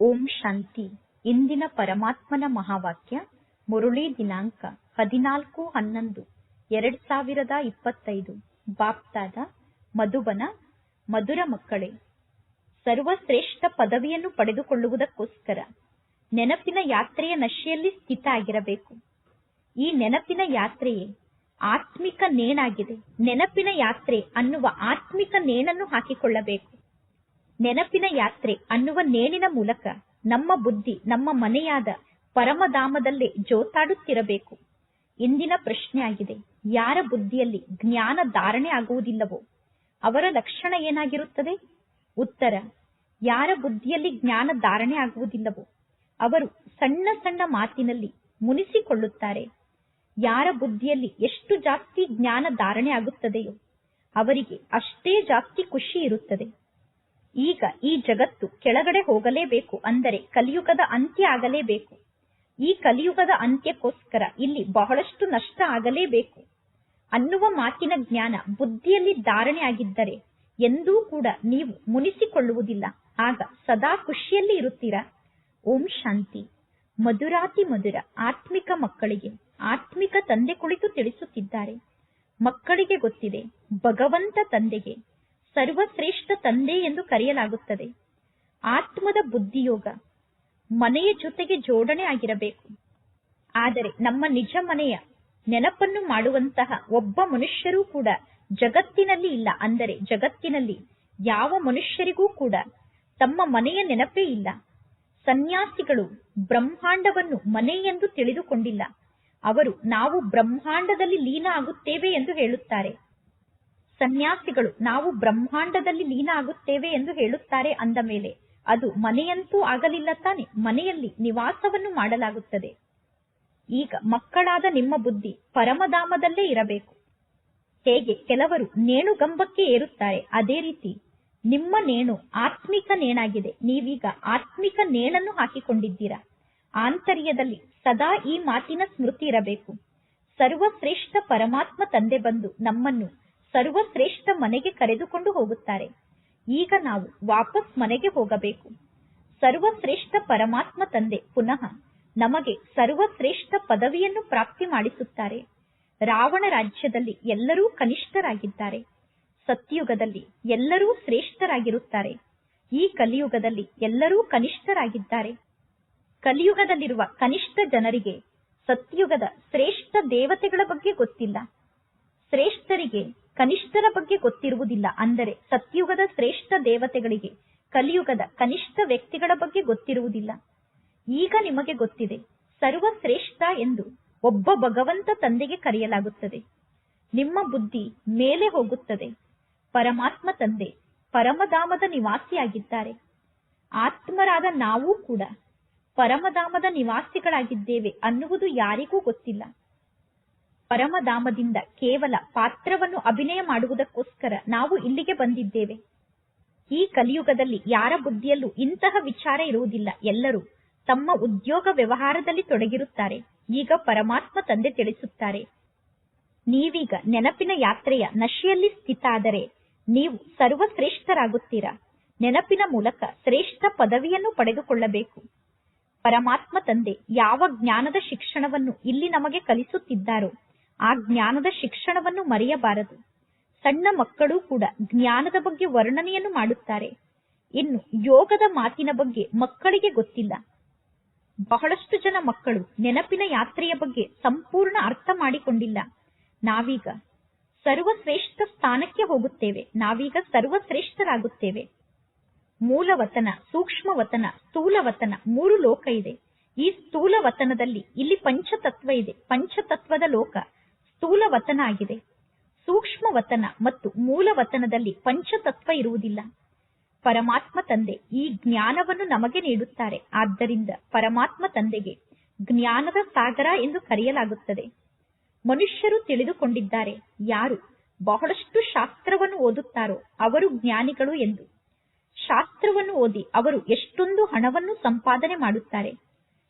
ಓಂ ಶಾಂತಿ. ಇಂದಿನ ಪರಮಾತ್ಮನ ಮಹಾವಾಕ್ಯ, ಮುರುಳಿ ದಿನಾಂಕ ಹದಿನಾಲ್ಕು ಹನ್ನೊಂದು, ಎರಡ್ ಸಾವಿರದ ಇಪ್ಪತ್ತೈದು. ಬಾಪ್ತಾದ ಮಧುಬನ, ಮಧುರ ಮಕ್ಕಳೇ, ಸರ್ವಶ್ರೇಷ್ಠ ಪದವಿಯನ್ನು ಪಡೆದುಕೊಳ್ಳುವುದಕ್ಕೋಸ್ಕರ ನೆನಪಿನ ಯಾತ್ರೆಯ ನಶೆಯಲ್ಲಿ ಸ್ಥಿತ ಆಗಿರಬೇಕು. ಈ ನೆನಪಿನ ಯಾತ್ರೆಯೇ ಆತ್ಮಿಕ ನೇಣಾಗಿದೆ. ನೆನಪಿನ ಯಾತ್ರೆ ಅನ್ನುವ ಆತ್ಮಿಕ ನೇಣನ್ನು ಹಾಕಿಕೊಳ್ಳಬೇಕು. ನೆನಪಿನ ಯಾತ್ರೆ ಅನ್ನುವ ನೇಣಿನ ಮೂಲಕ ನಮ್ಮ ಬುದ್ಧಿ, ನಮ್ಮ ಮನೆಯಾದ ಪರಮಧಾಮದಲ್ಲೇ ಜೋತಾಡುತ್ತಿರಬೇಕು. ಇಂದಿನ ಪ್ರಶ್ನೆಯಾಗಿದೆ ಯಾರ ಬುದ್ಧಿಯಲ್ಲಿ ಜ್ಞಾನ ಧಾರಣೆ ಆಗುವುದಿಲ್ಲವೋ? ಅವರ ಲಕ್ಷಣ ಏನಾಗಿರುತ್ತದೆ? ಉತ್ತರ, ಯಾರ ಬುದ್ಧಿಯಲ್ಲಿ ಜ್ಞಾನ ಧಾರಣೆ ಆಗುವುದಿಲ್ಲವೋ? ಅವರು ಸಣ್ಣ ಸಣ್ಣ ಮಾತಿನಲ್ಲಿ ಮುನಿಸಿಕೊಳ್ಳುತ್ತಾರೆ, ಯಾರ ಬುದ್ಧಿಯಲ್ಲಿ ಎಷ್ಟು ಜಾಸ್ತಿ ಜ್ಞಾನ ಧಾರಣೆ ಆಗುತ್ತದೆಯೋ? ಅವರಿಗೆ ಅಷ್ಟೇ ಜಾಸ್ತಿ ಖುಷಿ ಇರುತ್ತದೆ. ಈಗ ಈ ಜಗತ್ತು ಕೆಳಗಡೆ ಹೋಗಲೇಬೇಕು ಅಂದರೆ ಕಲಿಯುಗದ ಅಂತ್ಯ ಆಗಲೇಬೇಕು. ಈ ಕಲಿಯುಗದ ಅಂತ್ಯಕ್ಕೋಸ್ಕರ ಇಲ್ಲಿ ಬಹಳಷ್ಟು ನಷ್ಟ ಆಗಲೇಬೇಕು. ಅನ್ನುವ ಮಾತಿನ ಜ್ಞಾನ ಬುದ್ಧಿಯಲ್ಲಿ ಧಾರಣೆ ಆಗಿದ್ದರೆ ಎಂದೂ ಕೂಡ ನೀವು ಮುನಿಸಿಕೊಳ್ಳುವುದಿಲ್ಲ. ಆಗ ಸದಾ ಖುಷಿಯಲ್ಲಿ ಇರುತ್ತೀರಾ? ಓಂ ಶಾಂತಿ. ಮಧುರಾತಿ ಮಧುರ ಆತ್ಮಿಕ ಮಕ್ಕಳಿಗೆ ಆತ್ಮಿಕ ತಂದೆ ಕುಳಿತು ತಿಳಿಸುತ್ತಿದ್ದಾರೆ. ಮಕ್ಕಳಿಗೆ ಗೊತ್ತಿದೆ ಭಗವಂತ ತಂದೆಗೆ ಸರ್ವಶ್ರೇಷ್ಠ ತಂದೆ ಎಂದು ಕರೆಯಲಾಗುತ್ತದೆ. ಆತ್ಮದ ಬುದ್ಧಿಯೋಗ ಮನೆಯ ಜೊತೆಗೆ ಜೋಡಣೆ ಆಗಿರಬೇಕು. ಆದರೆ ನಮ್ಮ ನಿಜ ಮನೆಯ ನೆನಪನ್ನು ಮಾಡುವಂತಹ ಒಬ್ಬ ಮನುಷ್ಯರೂ ಕೂಡ ಜಗತ್ತಿನಲ್ಲಿ ಇಲ್ಲ. ಅಂದರೆ ಜಗತ್ತಿನಲ್ಲಿ ಯಾವ ಮನುಷ್ಯರಿಗೂ ಕೂಡ ತಮ್ಮ ಮನೆಯ ನೆನಪೇ ಇಲ್ಲ. ಸನ್ಯಾಸಿಗಳು ಬ್ರಹ್ಮಾಂಡವನ್ನು ಮನೆ ಎಂದು ತಿಳಿದುಕೊಂಡಿಲ್ಲ. ಅವರು ನಾವು ಬ್ರಹ್ಮಾಂಡದಲ್ಲಿ ಲೀನ ಆಗುತ್ತೇವೆ ಎಂದು ಹೇಳುತ್ತಾರೆ. ಸನ್ಯಾಸಿಗಳು, ನಾವು ಬ್ರಹ್ಮಾಂಡದಲ್ಲಿ ಲೀನ ಆಗುತ್ತೇವೆ ಎಂದು ಹೇಳುತ್ತಾರೆ ಅಂದ ಮೇಲೆ, ಅದು ಮನೆಯಂತೂ ಆಗಲಿಲ್ಲ ತಾನೆ, ಮನೆಯಲ್ಲಿ ನಿವಾಸವನ್ನು ಮಾಡಲಾಗುತ್ತದೆ. ಈಗ ಮಕ್ಕಳಾದ ನಿಮ್ಮ ಬುದ್ಧಿ ಪರಮಧಾಮದಲ್ಲೇ ಇರಬೇಕು. ಹೇಗೆ ಕೆಲವರು ನೇಣುಗಂಬಕ್ಕೆ ಏರುತ್ತಾರೆ, ಅದೇ ರೀತಿ ನಿಮ್ಮ ನೇಣು ಆತ್ಮಿಕ ನೇಣಾಗಿದೆ, ನೀವೀಗ ಆತ್ಮಿಕ ನೇಣನ್ನು ಹಾಕಿಕೊಂಡಿದ್ದೀರಾ. ಆಂತರ್ಯದಲ್ಲಿ ಸದಾ ಈ ಮಾತಿನ ಸ್ಮೃತಿ ಇರಬೇಕು. ಸರ್ವಶ್ರೇಷ್ಠ ಪರಮಾತ್ಮ ತಂದೆ ಬಂದು ನಮ್ಮನ್ನು ಸರ್ವಶ್ರೇಷ್ಠ ಮನೆಗೆ ಕರೆದುಕೊಂಡು ಹೋಗುತ್ತಾರೆ. ಈಗ ನಾವು ವಾಪಸ್ ಮನೆಗೆ ಹೋಗಬೇಕು. ಸರ್ವಶ್ರೇಷ್ಠ ಪರಮಾತ್ಮ ತಂದೆ ಪುನಃ ನಮಗೆ ಸರ್ವಶ್ರೇಷ್ಠ ಪದವಿಯನ್ನು ಪ್ರಾಪ್ತಿ ಮಾಡಿಸುತ್ತಾರೆ. ರಾವಣ ರಾಜ್ಯದಲ್ಲಿ ಎಲ್ಲರೂ ಕನಿಷ್ಠರಾಗಿದ್ದಾರೆ. ಸತ್ಯುಗದಲ್ಲಿ ಎಲ್ಲರೂ ಶ್ರೇಷ್ಠರಾಗಿರುತ್ತಾರೆ. ಈ ಕಲಿಯುಗದಲ್ಲಿ ಎಲ್ಲರೂ ಕನಿಷ್ಠರಾಗಿದ್ದಾರೆ. ಕಲಿಯುಗದಲ್ಲಿರುವ ಕನಿಷ್ಠ ಜನರಿಗೆ ಸತ್ಯುಗದ ಶ್ರೇಷ್ಠ ದೇವತೆಗಳ ಬಗ್ಗೆ ಗೊತ್ತಿಲ್ಲ. ಶ್ರೇಷ್ಠರಿಗೆ ಕನಿಷ್ಠರ ಬಗ್ಗೆ ಗೊತ್ತಿರುವುದಿಲ್ಲ. ಅಂದರೆ ಸತ್ಯುಗದ ಶ್ರೇಷ್ಠ ದೇವತೆಗಳಿಗೆ, ಕಲಿಯುಗದ ಕನಿಷ್ಠ ವ್ಯಕ್ತಿಗಳ ಬಗ್ಗೆ ಗೊತ್ತಿರುವುದಿಲ್ಲ. ಈಗ ನಿಮಗೆ ಗೊತ್ತಿದೆ, ಸರ್ವಶ್ರೇಷ್ಠ ಎಂದು ಒಬ್ಬ ಭಗವಂತ ತಂದೆಗೆ ಕರೆಯಲಾಗುತ್ತದೆ. ನಿಮ್ಮ ಬುದ್ಧಿ ಮೇಲೆ ಹೋಗುತ್ತದೆ. ಪರಮಾತ್ಮ ತಂದೆ ಪರಮಧಾಮದ ನಿವಾಸಿಯಾಗಿದ್ದಾರೆ. ಆತ್ಮರಾದ ನಾವೂ ಕೂಡ ಪರಮಧಾಮದ ನಿವಾಸಿಗಳಾಗಿದ್ದೇವೆ ಅನ್ನುವುದು ಯಾರಿಗೂ ಗೊತ್ತಿಲ್ಲ. ಪರಮಧಾಮದಿಂದ ಕೇವಲ ಪಾತ್ರವನ್ನು ಅಭಿನಯ ಮಾಡುವುದಕ್ಕೋಸ್ಕರ ನಾವು ಇಲ್ಲಿಗೆ ಬಂದಿದ್ದೇವೆ. ಈ ಕಲಿಯುಗದಲ್ಲಿ ಯಾರ ಬುದ್ಧಿಯಲ್ಲೂ ಇಂತಹ ವಿಚಾರ ಇರುವುದಿಲ್ಲ. ಎಲ್ಲರೂ ತಮ್ಮ ಉದ್ಯೋಗ ವ್ಯವಹಾರದಲ್ಲಿ ತೊಡಗಿರುತ್ತಾರೆ. ಈಗ ಪರಮಾತ್ಮ ತಂದೆ ತಿಳಿಸುತ್ತಾರೆ, ನೀವೀಗ ನೆನಪಿನ ಯಾತ್ರೆಯ ನಶೆಯಲ್ಲಿ ಸ್ಥಿತ ಆದರೆ ನೀವು ಸರ್ವಶ್ರೇಷ್ಠರಾಗುತ್ತೀರಾ? ನೆನಪಿನ ಮೂಲಕ ಶ್ರೇಷ್ಠ ಪದವಿಯನ್ನು ಪಡೆದುಕೊಳ್ಳಬೇಕು. ಪರಮಾತ್ಮ ತಂದೆ ಯಾವ ಜ್ಞಾನದ ಶಿಕ್ಷಣವನ್ನು ಇಲ್ಲಿ ನಮಗೆ ಕಲಿಸುತ್ತಿದ್ದಾರೋ ಆ ಜ್ಞಾನದ ಶಿಕ್ಷಣವನ್ನು ಮರೆಯಬಾರದು. ಸಣ್ಣ ಮಕ್ಕಳು ಕೂಡ ಜ್ಞಾನದ ಬಗ್ಗೆ ವರ್ಣನೆಯನ್ನು ಮಾಡುತ್ತಾರೆ. ಇನ್ನು ಯೋಗದ ಮಾತಿನ ಬಗ್ಗೆ ಮಕ್ಕಳಿಗೆ ಗೊತ್ತಿಲ್ಲ. ಬಹಳಷ್ಟು ಜನ ಮಕ್ಕಳು ನೆನಪಿನ ಯಾತ್ರೆಯ ಬಗ್ಗೆ ಸಂಪೂರ್ಣ ಅರ್ಥ ಮಾಡಿಕೊಂಡಿಲ್ಲ. ನಾವೀಗ ಸರ್ವಶ್ರೇಷ್ಠ ಸ್ಥಾನಕ್ಕೆ ಹೋಗುತ್ತೇವೆ. ನಾವೀಗ ಸರ್ವಶ್ರೇಷ್ಠರಾಗುತ್ತೇವೆ. ಮೂಲವತನ, ಸೂಕ್ಷ್ಮವತನ, ಸ್ಥೂಲವತನ ಮೂರು ಲೋಕ ಇದೆ. ಈ ಸ್ಥೂಲವತನದಲ್ಲಿ ಇಲ್ಲಿ ಪಂಚತತ್ವ ಇದೆ. ಪಂಚತತ್ವದ ಲೋಕ ಸ್ಥೂಲ ವತನ ಆಗಿದೆ ಸೂಕ್ಷ್ಮ ವತನ ಮತ್ತು ಮೂಲ ವತನದಲ್ಲಿ ಪಂಚತತ್ವ ಇರುವುದಿಲ್ಲ. ಪರಮಾತ್ಮ ತಂದೆ ಈ ಜ್ಞಾನವನ್ನು ನಮಗೆ ನೀಡುತ್ತಾರೆ. ಆದ್ದರಿಂದ ಪರಮಾತ್ಮ ತಂದೆಗೆ ಜ್ಞಾನದ ಸಾಗರ ಎಂದು ಕರೆಯಲಾಗುತ್ತದೆ. ಮನುಷ್ಯರು ತಿಳಿದುಕೊಂಡಿದ್ದಾರೆ. ಯಾರು ಬಹಳಷ್ಟು ಶಾಸ್ತ್ರವನ್ನು ಓದುತ್ತಾರೋ ಅವರು ಜ್ಞಾನಿಗಳು ಎಂದು. ಶಾಸ್ತ್ರವನ್ನು ಓದಿ ಅವರು ಎಷ್ಟೊಂದು ಹಣವನ್ನು ಸಂಪಾದನೆ ಮಾಡುತ್ತಾರೆ.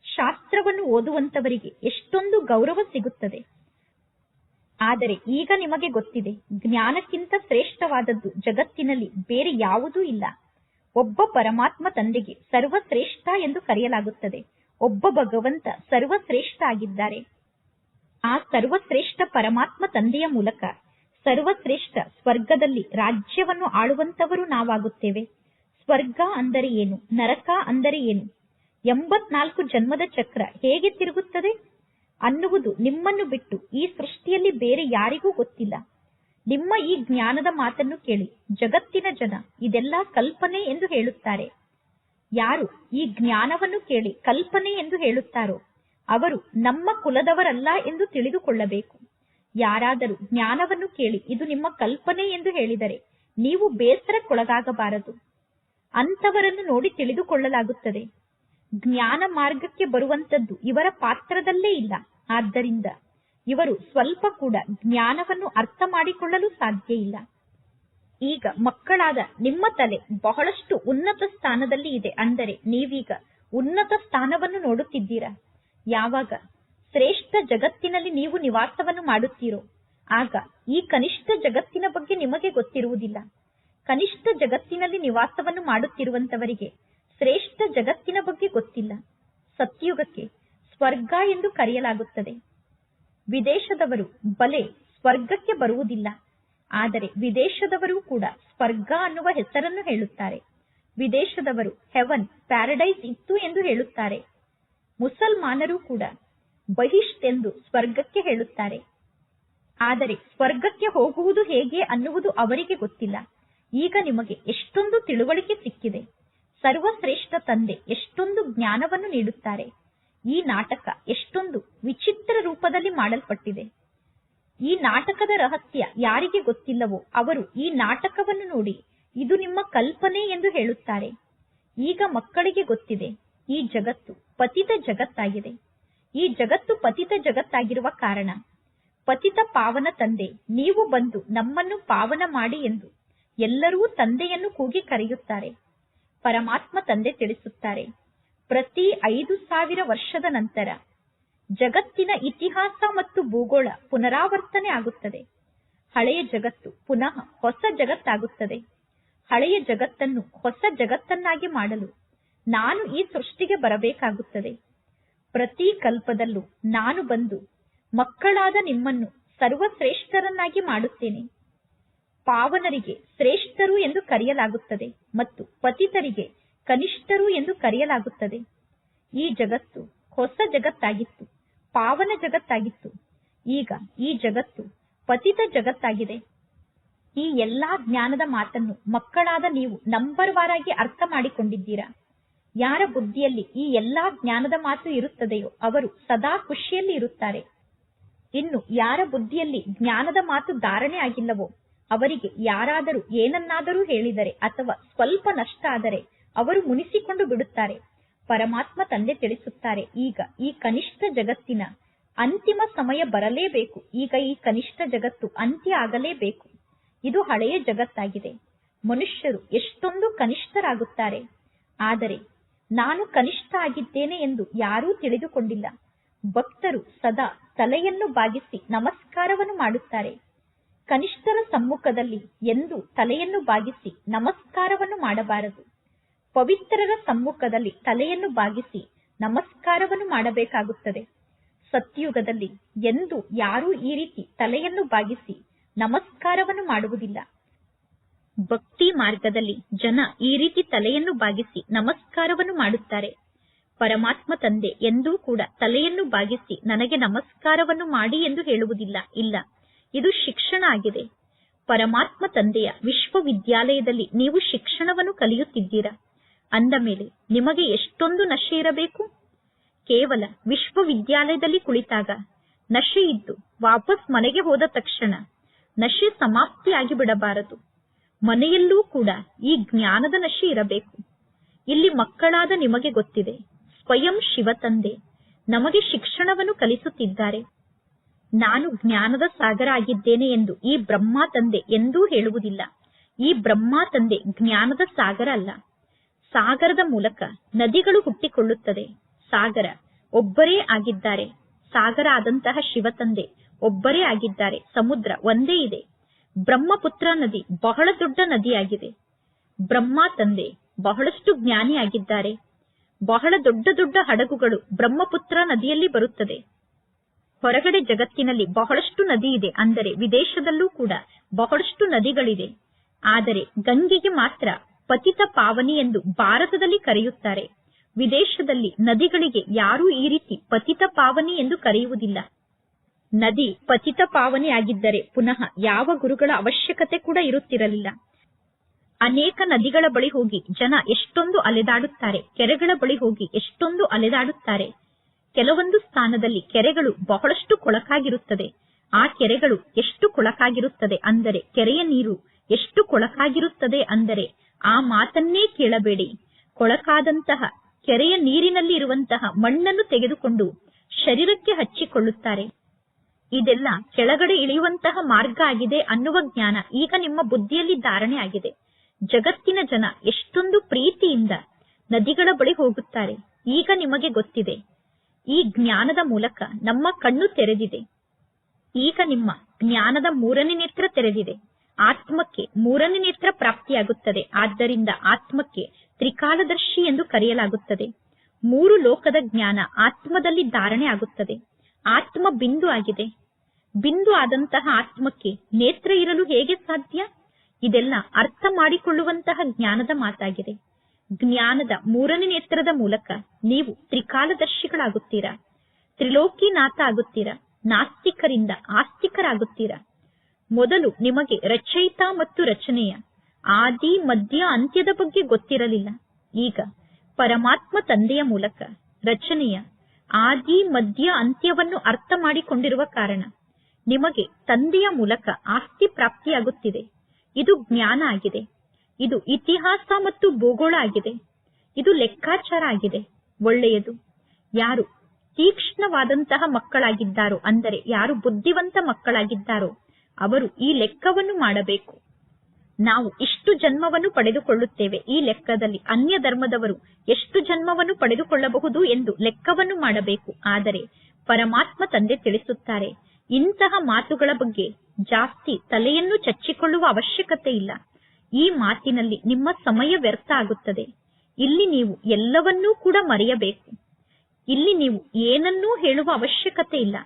ಶಾಸ್ತ್ರವನ್ನು ಓದುವಂತವರಿಗೆ ಎಷ್ಟೊಂದು ಗೌರವ ಸಿಗುತ್ತದೆ. ಆದರೆ ಈಗ ನಿಮಗೆ ಗೊತ್ತಿದೆ, ಜ್ಞಾನಕ್ಕಿಂತ ಶ್ರೇಷ್ಠವಾದದ್ದು ಜಗತ್ತಿನಲ್ಲಿ ಬೇರೆ ಯಾವುದೂ ಇಲ್ಲ. ಒಬ್ಬ ಪರಮಾತ್ಮ ತಂದೆಗೆ ಸರ್ವಶ್ರೇಷ್ಠ ಎಂದು ಕರೆಯಲಾಗುತ್ತದೆ. ಒಬ್ಬ ಭಗವಂತ ಸರ್ವಶ್ರೇಷ್ಠ ಆಗಿದ್ದಾರೆ. ಆ ಸರ್ವಶ್ರೇಷ್ಠ ಪರಮಾತ್ಮ ತಂದೆಯ ಮೂಲಕ ಸರ್ವಶ್ರೇಷ್ಠ ಸ್ವರ್ಗದಲ್ಲಿ ರಾಜ್ಯವನ್ನು ಆಳುವಂತವರು ನಾವಾಗುತ್ತೇವೆ. ಸ್ವರ್ಗ ಅಂದರೆ ಏನು, ನರಕ ಅಂದರೆ ಏನು? ಎಂಬತ್ನಾಲ್ಕು ಜನ್ಮದ ಚಕ್ರ ಹೇಗೆ ತಿರುಗುತ್ತದೆ? ಅನ್ನುವುದು ನಿಮ್ಮನ್ನು ಬಿಟ್ಟು ಈ ಸೃಷ್ಟಿಯಲ್ಲಿ ಬೇರೆ ಯಾರಿಗೂ ಗೊತ್ತಿಲ್ಲ. ನಿಮ್ಮ ಈ ಜ್ಞಾನದ ಮಾತನ್ನು ಕೇಳಿ. ಜಗತ್ತಿನ ಜನ ಇದೆಲ್ಲ ಕಲ್ಪನೆ ಎಂದು ಹೇಳುತ್ತಾರೆ. ಯಾರು ಈ ಜ್ಞಾನವನ್ನು ಕೇಳಿ ಕಲ್ಪನೆ ಎಂದು ಹೇಳುತ್ತಾರೋ, ಅವರು ನಮ್ಮ ಕುಲದವರಲ್ಲ ಎಂದು ತಿಳಿದುಕೊಳ್ಳಬೇಕು. ಯಾರಾದರೂ ಜ್ಞಾನವನ್ನು ಕೇಳಿ ಇದು ನಿಮ್ಮ ಕಲ್ಪನೆ ಎಂದು ಹೇಳಿದರೆ ನೀವು ಬೇಸರಕ್ಕೊಳಗಾಗಬಾರದು. ಅಂತವರನ್ನು ನೋಡಿ ತಿಳಿದುಕೊಳ್ಳಲಾಗುತ್ತದೆ. ಜ್ಞಾನ ಮಾರ್ಗಕ್ಕೆ ಬರುವಂತದ್ದು ಇವರ ಪಾತ್ರದಲ್ಲೇ ಇಲ್ಲ. ಆದ್ದರಿಂದ ಇವರು ಸ್ವಲ್ಪ ಕೂಡ ಜ್ಞಾನವನ್ನು ಅರ್ಥ ಮಾಡಿಕೊಳ್ಳಲು ಸಾಧ್ಯ ಇಲ್ಲ. ಈಗ ಮಕ್ಕಳಾದ ನಿಮ್ಮ ತಲೆ ಬಹಳಷ್ಟು ಉನ್ನತ ಸ್ಥಾನದಲ್ಲಿ ಇದೆ. ಅಂದರೆ ನೀವೀಗ ಉನ್ನತ ಸ್ಥಾನವನ್ನು ನೋಡುತ್ತಿದ್ದೀರಾ? ಯಾವಾಗ? ಶ್ರೇಷ್ಠ ಜಗತ್ತಿನಲ್ಲಿ ನೀವು ನಿವಾಸವನ್ನು ಮಾಡುತ್ತೀರೋ? ಆಗ ಈ ಕನಿಷ್ಠ ಜಗತ್ತಿನ ಬಗ್ಗೆ ನಿಮಗೆ ಗೊತ್ತಿರುವುದಿಲ್ಲ. ಕನಿಷ್ಠ ಜಗತ್ತಿನಲ್ಲಿ ನಿವಾಸವನ್ನು ಮಾಡುತ್ತಿರುವಂತವರಿಗೆ ಶ್ರೇಷ್ಠ ಜಗತ್ತಿನ ಬಗ್ಗೆ ಗೊತ್ತಿಲ್ಲ. ಸತ್ಯುಗಕ್ಕೆ ಸ್ವರ್ಗ ಎಂದು ಕರೆಯಲಾಗುತ್ತದೆ. ವಿದೇಶದವರು ಬಲೆ ಸ್ವರ್ಗಕ್ಕೆ ಬರುವುದಿಲ್ಲ. ಆದರೆ ವಿದೇಶದವರು ಕೂಡ ಸ್ವರ್ಗ ಅನ್ನುವ ಹೆಸರನ್ನು ಹೇಳುತ್ತಾರೆ. ವಿದೇಶದವರು ಹೆವನ್, ಪ್ಯಾರಡೈಸ್ ಇತ್ತು ಎಂದು ಹೇಳುತ್ತಾರೆ. ಮುಸಲ್ಮಾನರು ಕೂಡ ಬಹಿಷ್ಟ್ ಎಂದು ಸ್ವರ್ಗಕ್ಕೆ ಹೇಳುತ್ತಾರೆ. ಆದರೆ ಸ್ವರ್ಗಕ್ಕೆ ಹೋಗುವುದು ಹೇಗೆ ಅನ್ನುವುದು ಅವರಿಗೆ ಗೊತ್ತಿಲ್ಲ. ಈಗ ನಿಮಗೆ ಎಷ್ಟೊಂದು ತಿಳುವಳಿಕೆ ಸಿಕ್ಕಿದೆ. ಸರ್ವಶ್ರೇಷ್ಠ ತಂದೆ ಎಷ್ಟೊಂದು ಜ್ಞಾನವನ್ನು ನೀಡುತ್ತಾರೆ. ಈ ನಾಟಕ ಎಷ್ಟೊಂದು ವಿಚಿತ್ರ ರೂಪದಲ್ಲಿ ಮಾಡಲ್ಪಟ್ಟಿದೆ. ಈ ನಾಟಕದ ರಹಸ್ಯ ಯಾರಿಗೆ ಗೊತ್ತಿಲ್ಲವೋ ಅವರು ಈ ನಾಟಕವನ್ನು ನೋಡಿ ಇದು ನಿಮ್ಮ ಕಲ್ಪನೆ ಎಂದು ಹೇಳುತ್ತಾರೆ. ಈಗ ಮಕ್ಕಳಿಗೆ ಗೊತ್ತಿದೆ, ಈ ಜಗತ್ತು ಪತಿತ ಜಗತ್ತಾಗಿದೆ. ಈ ಜಗತ್ತು ಪತಿತ ಜಗತ್ತಾಗಿರುವ ಕಾರಣ, ಪತಿತ ಪಾವನ ತಂದೆ, ನೀವು ಬಂದು ನಮ್ಮನ್ನು ಪಾವನ ಮಾಡಿ ಎಂದು ಎಲ್ಲರೂ ತಂದೆಯನ್ನು ಕೂಗಿ ಕರೆಯುತ್ತಾರೆ. ಪರಮಾತ್ಮ ತಂದೆ ತಿಳಿಸುತ್ತಾರೆ. ಪ್ರತಿ ಐದು ಸಾವಿರ ವರ್ಷದ ನಂತರ ಜಗತ್ತಿನ ಇತಿಹಾಸ ಮತ್ತು ಭೂಗೋಳ ಪುನರಾವರ್ತನೆ ಆಗುತ್ತದೆ. ಹಳೆಯ ಜಗತ್ತು ಪುನಃ ಹೊಸ ಜಗತ್ತಾಗುತ್ತದೆ. ಹಳೆಯ ಜಗತ್ತನ್ನು ಹೊಸ ಜಗತ್ತನ್ನಾಗಿ ಮಾಡಲು ನಾನು ಈ ಸೃಷ್ಟಿಗೆ ಬರಬೇಕಾಗುತ್ತದೆ. ಪ್ರತಿ ಕಲ್ಪದಲ್ಲೂ ನಾನು ಬಂದು ಮಕ್ಕಳಾದ ನಿಮ್ಮನ್ನು ಸರ್ವಶ್ರೇಷ್ಠರನ್ನಾಗಿ ಮಾಡುತ್ತೇನೆ. ಪಾವನರಿಗೆ ಶ್ರೇಷ್ಠರು ಎಂದು ಕರೆಯಲಾಗುತ್ತದೆ ಮತ್ತು ಪತಿತರಿಗೆ ಕನಿಷ್ಠರು ಎಂದು ಕರೆಯಲಾಗುತ್ತದೆ. ಈ ಜಗತ್ತು ಹೊಸ ಜಗತ್ತಾಗಿತ್ತು, ಪಾವನ ಜಗತ್ತಾಗಿತ್ತು. ಈಗ ಈ ಜಗತ್ತು ಪತಿತ ಜಗತ್ತಾಗಿದೆ. ಈ ಎಲ್ಲಾ ಜ್ಞಾನದ ಮಾತನ್ನು ಮಕ್ಕಳಾದ ನೀವು ನಂಬರ್ ವಾರಾಗಿ ಅರ್ಥ ಮಾಡಿಕೊಂಡಿದ್ದೀರಾ? ಯಾರ ಬುದ್ಧಿಯಲ್ಲಿ ಈ ಎಲ್ಲಾ ಜ್ಞಾನದ ಮಾತು ಇರುತ್ತದೆಯೋ ಅವರು ಸದಾ ಖುಷಿಯಲ್ಲಿ ಇರುತ್ತಾರೆ. ಇನ್ನು ಯಾರ ಬುದ್ಧಿಯಲ್ಲಿ ಜ್ಞಾನದ ಮಾತು ಧಾರಣೆ ಆಗಿಲ್ಲವೋ? ಅವರಿಗೆ ಯಾರಾದರೂ ಏನನ್ನಾದರೂ ಹೇಳಿದರೆ ಅಥವಾ ಸ್ವಲ್ಪ ನಷ್ಟ ಆದರೆ ಅವರು ಮುನಿಸಿಕೊಂಡು ಬಿಡುತ್ತಾರೆ. ಪರಮಾತ್ಮ ತಂದೆ ತಿಳಿಸುತ್ತಾರೆ, ಈಗ ಈ ಕನಿಷ್ಠ ಜಗತ್ತಿನ ಅಂತಿಮ ಸಮಯ ಬರಲೇಬೇಕು, ಈಗ ಈ ಕನಿಷ್ಠ ಜಗತ್ತು ಅಂತ್ಯ ಆಗಲೇಬೇಕು. ಇದು ಹಳೆಯ ಜಗತ್ತಾಗಿದೆ. ಮನುಷ್ಯರು ಎಷ್ಟೊಂದು ಕನಿಷ್ಠರಾಗುತ್ತಾರೆ. ಆದರೆ ನಾನು ಕನಿಷ್ಠ ಆಗಿದ್ದೇನೆ ಎಂದು ಯಾರೂ ತಿಳಿದುಕೊಂಡಿಲ್ಲ. ಭಕ್ತರು ಸದಾ ತಲೆಯನ್ನು ಬಾಗಿಸಿ ನಮಸ್ಕಾರವನ್ನು ಮಾಡುತ್ತಾರೆ. ಕನಿಷ್ಠರ ಸಮ್ಮುಖದಲ್ಲಿ ಎಂದು ತಲೆಯನ್ನು ಬಾಗಿಸಿ ನಮಸ್ಕಾರವನ್ನು ಮಾಡಬಾರದು. ಪವಿತ್ರರ ಸಮ್ಮುಖದಲ್ಲಿ ತಲೆಯನ್ನು ಬಾಗಿಸಿ ನಮಸ್ಕಾರವನ್ನು ಮಾಡಬೇಕಾಗುತ್ತದೆ. ಸತ್ಯುಗದಲ್ಲಿ ಎಂದು ಯಾರೂ ಈ ರೀತಿ ತಲೆಯನ್ನು ಬಾಗಿಸಿ ನಮಸ್ಕಾರವನ್ನು ಮಾಡುವುದಿಲ್ಲ. ಭಕ್ತಿ ಮಾರ್ಗದಲ್ಲಿ ಜನ ಈ ರೀತಿ ತಲೆಯನ್ನು ಬಾಗಿಸಿ ನಮಸ್ಕಾರವನ್ನು ಮಾಡುತ್ತಾರೆ. ಪರಮಾತ್ಮ ತಂದೆ ಎಂದೂ ಕೂಡ ತಲೆಯನ್ನು ಬಾಗಿಸಿ ನನಗೆ ನಮಸ್ಕಾರವನ್ನು ಮಾಡಿ ಎಂದು ಹೇಳುವುದಿಲ್ಲ, ಇಲ್ಲ. ಇದು ಶಿಕ್ಷಣ ಆಗಿದೆ. ಪರಮಾತ್ಮ ತಂದೆಯ ವಿಶ್ವವಿದ್ಯಾಲಯದಲ್ಲಿ ನೀವು ಶಿಕ್ಷಣವನ್ನು ಕಲಿಯುತ್ತಿದ್ದೀರಾ? ಅಂದ ಮೇಲೆ, ನಿಮಗೆ ಎಷ್ಟೊಂದು ನಶೆ ಇರಬೇಕು? ಕೇವಲ ವಿಶ್ವವಿದ್ಯಾಲಯದಲ್ಲಿ ಕುಳಿತಾಗ ನಶೆ ಇದ್ದು ವಾಪಸ್ ಮನೆಗೆ ಹೋದ ತಕ್ಷಣ ನಶೆ ಸಮಾಪ್ತಿಯಾಗಿ ಬಿಡಬಾರದು ಮನೆಯಲ್ಲೂ ಕೂಡ ಈ ಜ್ಞಾನದ ನಶೆ ಇರಬೇಕು. ಇಲ್ಲಿ ಮಕ್ಕಳಾದ ನಿಮಗೆ ಗೊತ್ತಿದೆ, ಸ್ವಯಂ ಶಿವ ತಂದೆ ನಮಗೆ ಶಿಕ್ಷಣವನ್ನು ಕಲಿಸುತ್ತಿದ್ದಾರೆ. ನಾನು ಜ್ಞಾನದ ಸಾಗರ ಆಗಿದ್ದೇನೆ ಎಂದು ಈ ಬ್ರಹ್ಮ ತಂದೆ ಎಂದೂ ಹೇಳುವುದಿಲ್ಲ. ಈ ಬ್ರಹ್ಮ ತಂದೆ ಜ್ಞಾನದ ಸಾಗರ ಅಲ್ಲ. ಸಾಗರದ ಮೂಲಕ ನದಿಗಳು ಹುಟ್ಟಿಕೊಳ್ಳುತ್ತದೆ. ಸಾಗರ ಒಬ್ಬರೇ ಆಗಿದ್ದಾರೆ. ಸಾಗರ ಆದಂತಹ ಶಿವ ತಂದೆ ಒಬ್ಬರೇ ಆಗಿದ್ದಾರೆ. ಸಮುದ್ರ ಒಂದೇ ಇದೆ. ಬ್ರಹ್ಮಪುತ್ರ ನದಿ ಬಹಳ ದೊಡ್ಡ ನದಿಯಾಗಿದೆ. ಬ್ರಹ್ಮ ತಂದೆ ಬಹಳಷ್ಟು ಜ್ಞಾನಿಯಾಗಿದ್ದಾರೆ. ಬಹಳ ದೊಡ್ಡ ದೊಡ್ಡ ಹಡಗುಗಳು ಬ್ರಹ್ಮಪುತ್ರ ನದಿಯಲ್ಲಿ ಬರುತ್ತದೆ. ಹೊರಗಡೆ ಜಗತ್ತಿನಲ್ಲಿ ಬಹಳಷ್ಟು ನದಿ ಇದೆ. ಅಂದರೆ ವಿದೇಶದಲ್ಲೂ ಕೂಡ ಬಹಳಷ್ಟು ನದಿಗಳಿದೆ ಆದರೆ ಗಂಗೆಗೆ ಮಾತ್ರ ಪತಿತ ಪಾವನಿ ಎಂದು ಭಾರತದಲ್ಲಿ ಕರೆಯುತ್ತಾರೆ. ವಿದೇಶದಲ್ಲಿ ನದಿಗಳಿಗೆ ಯಾರೂ ಈ ರೀತಿ ಪತಿತ ಪಾವನಿ ಎಂದು ಕರೆಯುವುದಿಲ್ಲ. ನದಿ ಪತಿತ ಪಾವನಿ ಆಗಿದ್ದರೆ ಪುನಃ ಯಾವ ಗುರುಗಳ ಅವಶ್ಯಕತೆ ಕೂಡ ಇರುತ್ತಿರಲಿಲ್ಲ. ಅನೇಕ ನದಿಗಳ ಬಳಿ ಹೋಗಿ ಜನ ಎಷ್ಟೊಂದು ಅಲೆದಾಡುತ್ತಾರೆ. ಕೆರೆಗಳ ಬಳಿ ಹೋಗಿ ಎಷ್ಟೊಂದು ಅಲೆದಾಡುತ್ತಾರೆ. ಕೆಲವೊಂದು ಸ್ಥಾನದಲ್ಲಿ ಕೆರೆಗಳು ಬಹಳಷ್ಟು ಕೊಳಕಾಗಿರುತ್ತದೆ. ಆ ಕೆರೆಗಳು ಎಷ್ಟು ಕೊಳಕಾಗಿರುತ್ತದೆ ಅಂದರೆ ಕೆರೆಯ ನೀರು ಎಷ್ಟು ಕೊಳಕಾಗಿರುತ್ತದೆ ಅಂದರೆ ಆ ಮಾತನ್ನೇ ಕೇಳಬೇಡಿ. ಕೊಳಕಾದಂತಹ ಕೆರೆಯ ನೀರಿನಲ್ಲಿ ಇರುವಂತಹ ಮಣ್ಣನ್ನು ತೆಗೆದುಕೊಂಡು ಶರೀರಕ್ಕೆ ಹಚ್ಚಿಕೊಳ್ಳುತ್ತಾರೆ. ಇದೆಲ್ಲ ಕೆಳಗಡೆ ಇಳಿಯುವಂತಹ ಮಾರ್ಗ ಆಗಿದೆ ಅನ್ನುವ ಜ್ಞಾನ ಈಗ ನಿಮ್ಮ ಬುದ್ಧಿಯಲ್ಲಿ ಧಾರಣೆ ಆಗಿದೆ. ಜಗತ್ತಿನ ಜನ ಎಷ್ಟೊಂದು ಪ್ರೀತಿಯಿಂದ ನದಿಗಳ ಬಳಿ ಹೋಗುತ್ತಾರೆ. ಈಗ ನಿಮಗೆ ಗೊತ್ತಿದೆ. ಈ ಜ್ಞಾನದ ಮೂಲಕ ನಮ್ಮ ಕಣ್ಣು ತೆರೆದಿದೆ. ಈಗ ನಿಮ್ಮ ಜ್ಞಾನದ ಮೂರನೇ ನೇತ್ರ ತೆರೆದಿದೆ. ಆತ್ಮಕ್ಕೆ ಮೂರನೇ ನೇತ್ರ ಪ್ರಾಪ್ತಿಯಾಗುತ್ತದೆ. ಆದ್ದರಿಂದ ಆತ್ಮಕ್ಕೆ ತ್ರಿಕಾಲದರ್ಶಿ ಎಂದು ಕರೆಯಲಾಗುತ್ತದೆ. ಮೂರು ಲೋಕದ ಜ್ಞಾನ ಆತ್ಮದಲ್ಲಿ ಧಾರಣೆ ಆಗುತ್ತದೆ. ಆತ್ಮ ಬಿಂದು ಆಗಿದೆ. ಬಿಂದು ಆದಂತಹ ಆತ್ಮಕ್ಕೆ ನೇತ್ರ ಇರಲು ಹೇಗೆ ಸಾಧ್ಯ? ಇದೆಲ್ಲ ಅರ್ಥ ಮಾಡಿಕೊಳ್ಳುವಂತಹ ಜ್ಞಾನದ ಮಾತಾಗಿದೆ. ಜ್ಞಾನದ ಮೂರನೇ ನೇತ್ರದ ಮೂಲಕ ನೀವು ತ್ರಿಕಾಲದರ್ಶಿಗಳಾಗುತ್ತೀರಾ? ತ್ರಿಲೋಕಿನಾಥ ಆಗುತ್ತೀರಾ ನಾಸ್ತಿಕರಿಂದ ಆಸ್ತಿಕರಾಗುತ್ತೀರಾ? ಮೊದಲು ನಿಮಗೆ ರಚಯಿತ ಮತ್ತು ರಚನೆಯ, ಆದಿ, ಮಧ್ಯ, ಅಂತ್ಯದ ಬಗ್ಗೆ ಗೊತ್ತಿರಲಿಲ್ಲ. ಈಗ ಪರಮಾತ್ಮ ತಂದೆಯ ಮೂಲಕ ರಚನೆಯ, ಆದಿ, ಮಧ್ಯ, ಅಂತ್ಯವನ್ನು ಅರ್ಥ ಮಾಡಿಕೊಂಡಿರುವ ಕಾರಣ ನಿಮಗೆ ತಂದೆಯ ಮೂಲಕ ಆಸ್ತಿ ಪ್ರಾಪ್ತಿಯಾಗುತ್ತಿದೆ. ಇದು ಜ್ಞಾನ ಆಗಿದೆ. ಇದು ಇತಿಹಾಸ ಮತ್ತು ಭೂಗೋಳ ಆಗಿದೆ. ಇದು ಲೆಕ್ಕಾಚಾರ ಆಗಿದೆ. ಒಳ್ಳೆಯದು. ಯಾರು ತೀಕ್ಷ್ಣವಾದಂತಹ ಮಕ್ಕಳಾಗಿದ್ದಾರೋ, ಅಂದರೆ ಯಾರು ಬುದ್ಧಿವಂತ ಮಕ್ಕಳಾಗಿದ್ದಾರೋ, ಅವರು ಈ ಲೆಕ್ಕವನ್ನು ಮಾಡಬೇಕು. ನಾವು ಇಷ್ಟು ಜನ್ಮವನ್ನು ಪಡೆದುಕೊಳ್ಳುತ್ತೇವೆ. ಈ ಲೆಕ್ಕದಲ್ಲಿ ಅನ್ಯ ಧರ್ಮದವರು ಎಷ್ಟು ಜನ್ಮವನ್ನು ಪಡೆದುಕೊಳ್ಳಬಹುದು ಎಂದು ಲೆಕ್ಕವನ್ನು ಮಾಡಬೇಕು. ಆದರೆ ಪರಮಾತ್ಮ ತಂದೆ ತಿಳಿಸುತ್ತಾರೆ, ಇಂತಹ ಮಾತುಗಳ ಬಗ್ಗೆ ಜಾಸ್ತಿ ತಲೆಯನ್ನು ಚಚ್ಚಿಕೊಳ್ಳುವ ಅವಶ್ಯಕತೆ ಇಲ್ಲ. ಈ ಮಾತಿನಲ್ಲಿ ನಿಮ್ಮ ಸಮಯ ವ್ಯರ್ಥ ಆಗುತ್ತದೆ. ಇಲ್ಲಿ ನೀವು ಎಲ್ಲವನ್ನೂ ಕೂಡ ಮರೆಯಬೇಕು. ಇಲ್ಲಿ ನೀವು ಏನನ್ನೂ ಹೇಳುವ ಅವಶ್ಯಕತೆ ಇಲ್ಲ.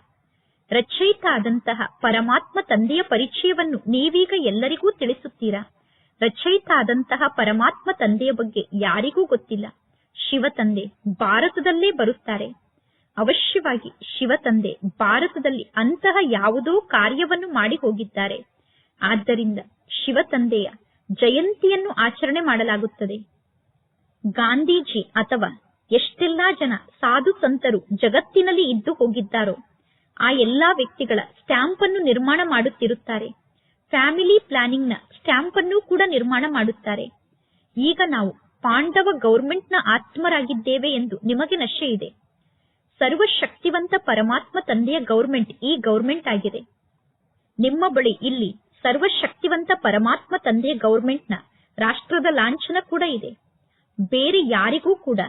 ರಚಯಿತ ಆದಂತಹ ಪರಮಾತ್ಮ ತಂದೆಯ ಪರಿಚಯವನ್ನು ನೀವೀಗ ಎಲ್ಲರಿಗೂ ತಿಳಿಸುತ್ತೀರಾ? ರಚಯಿತ ಆದಂತಹ ಪರಮಾತ್ಮ ತಂದೆಯ ಬಗ್ಗೆ ಯಾರಿಗೂ ಗೊತ್ತಿಲ್ಲ. ಶಿವ ತಂದೆ ಭಾರತದಲ್ಲೇ ಬರುತ್ತಾರೆ. ಅವಶ್ಯವಾಗಿ ಶಿವ ತಂದೆ ಭಾರತದಲ್ಲಿ ಅಂತಹ ಯಾವುದೋ ಕಾರ್ಯವನ್ನು ಮಾಡಿ ಹೋಗಿದ್ದಾರೆ. ಆದ್ದರಿಂದ ಶಿವ ತಂದೆಯ ಜಯಂತಿಯನ್ನು ಆಚರಣೆ ಮಾಡಲಾಗುತ್ತದೆ. ಗಾಂಧೀಜಿ ಅಥವಾ ಎಷ್ಟೆಲ್ಲಾ ಜನ ಸಾಧು ಸಂತರು ಜಗತ್ತಿನಲ್ಲಿ ಇದ್ದು ಹೋಗಿದ್ದಾರೋ, ಆ ಎಲ್ಲಾ ವ್ಯಕ್ತಿಗಳ ಸ್ಟ್ಯಾಂಪ್ ಅನ್ನು ನಿರ್ಮಾಣ ಮಾಡುತ್ತಿರುತ್ತಾರೆ. ಫ್ಯಾಮಿಲಿ ಪ್ಲಾನಿಂಗ್ನ ಸ್ಟ್ಯಾಂಪ್ ಅನ್ನು ಕೂಡ ನಿರ್ಮಾಣ ಮಾಡುತ್ತಾರೆ. ಈಗ ನಾವು ಪಾಂಡವ ಗೌರ್ಮೆಂಟ್ನ ಆತ್ಮರಾಗಿದ್ದೇವೆ ಎಂದು ನಿಮಗೆ ನಶೆ ಇದೆ. ಸರ್ವಶಕ್ತಿವಂತ ಪರಮಾತ್ಮ ತಂದೆಯ ಗೌರ್ಮೆಂಟ್ ಈ ಗೌರ್ಮೆಂಟ್ ಆಗಿದೆ. ನಿಮ್ಮ ಬಳಿ ಇಲ್ಲಿ ಸರ್ವಶಕ್ತಿವಂತ ಪರಮಾತ್ಮ ತಂದೆ ಗೌರ್ಮೆಂಟ್ನ ರಾಷ್ಟ್ರದ ಲಾಂಛನ ಕೂಡ ಇದೆ. ಬೇರೆ ಯಾರಿಗೂ ಕೂಡ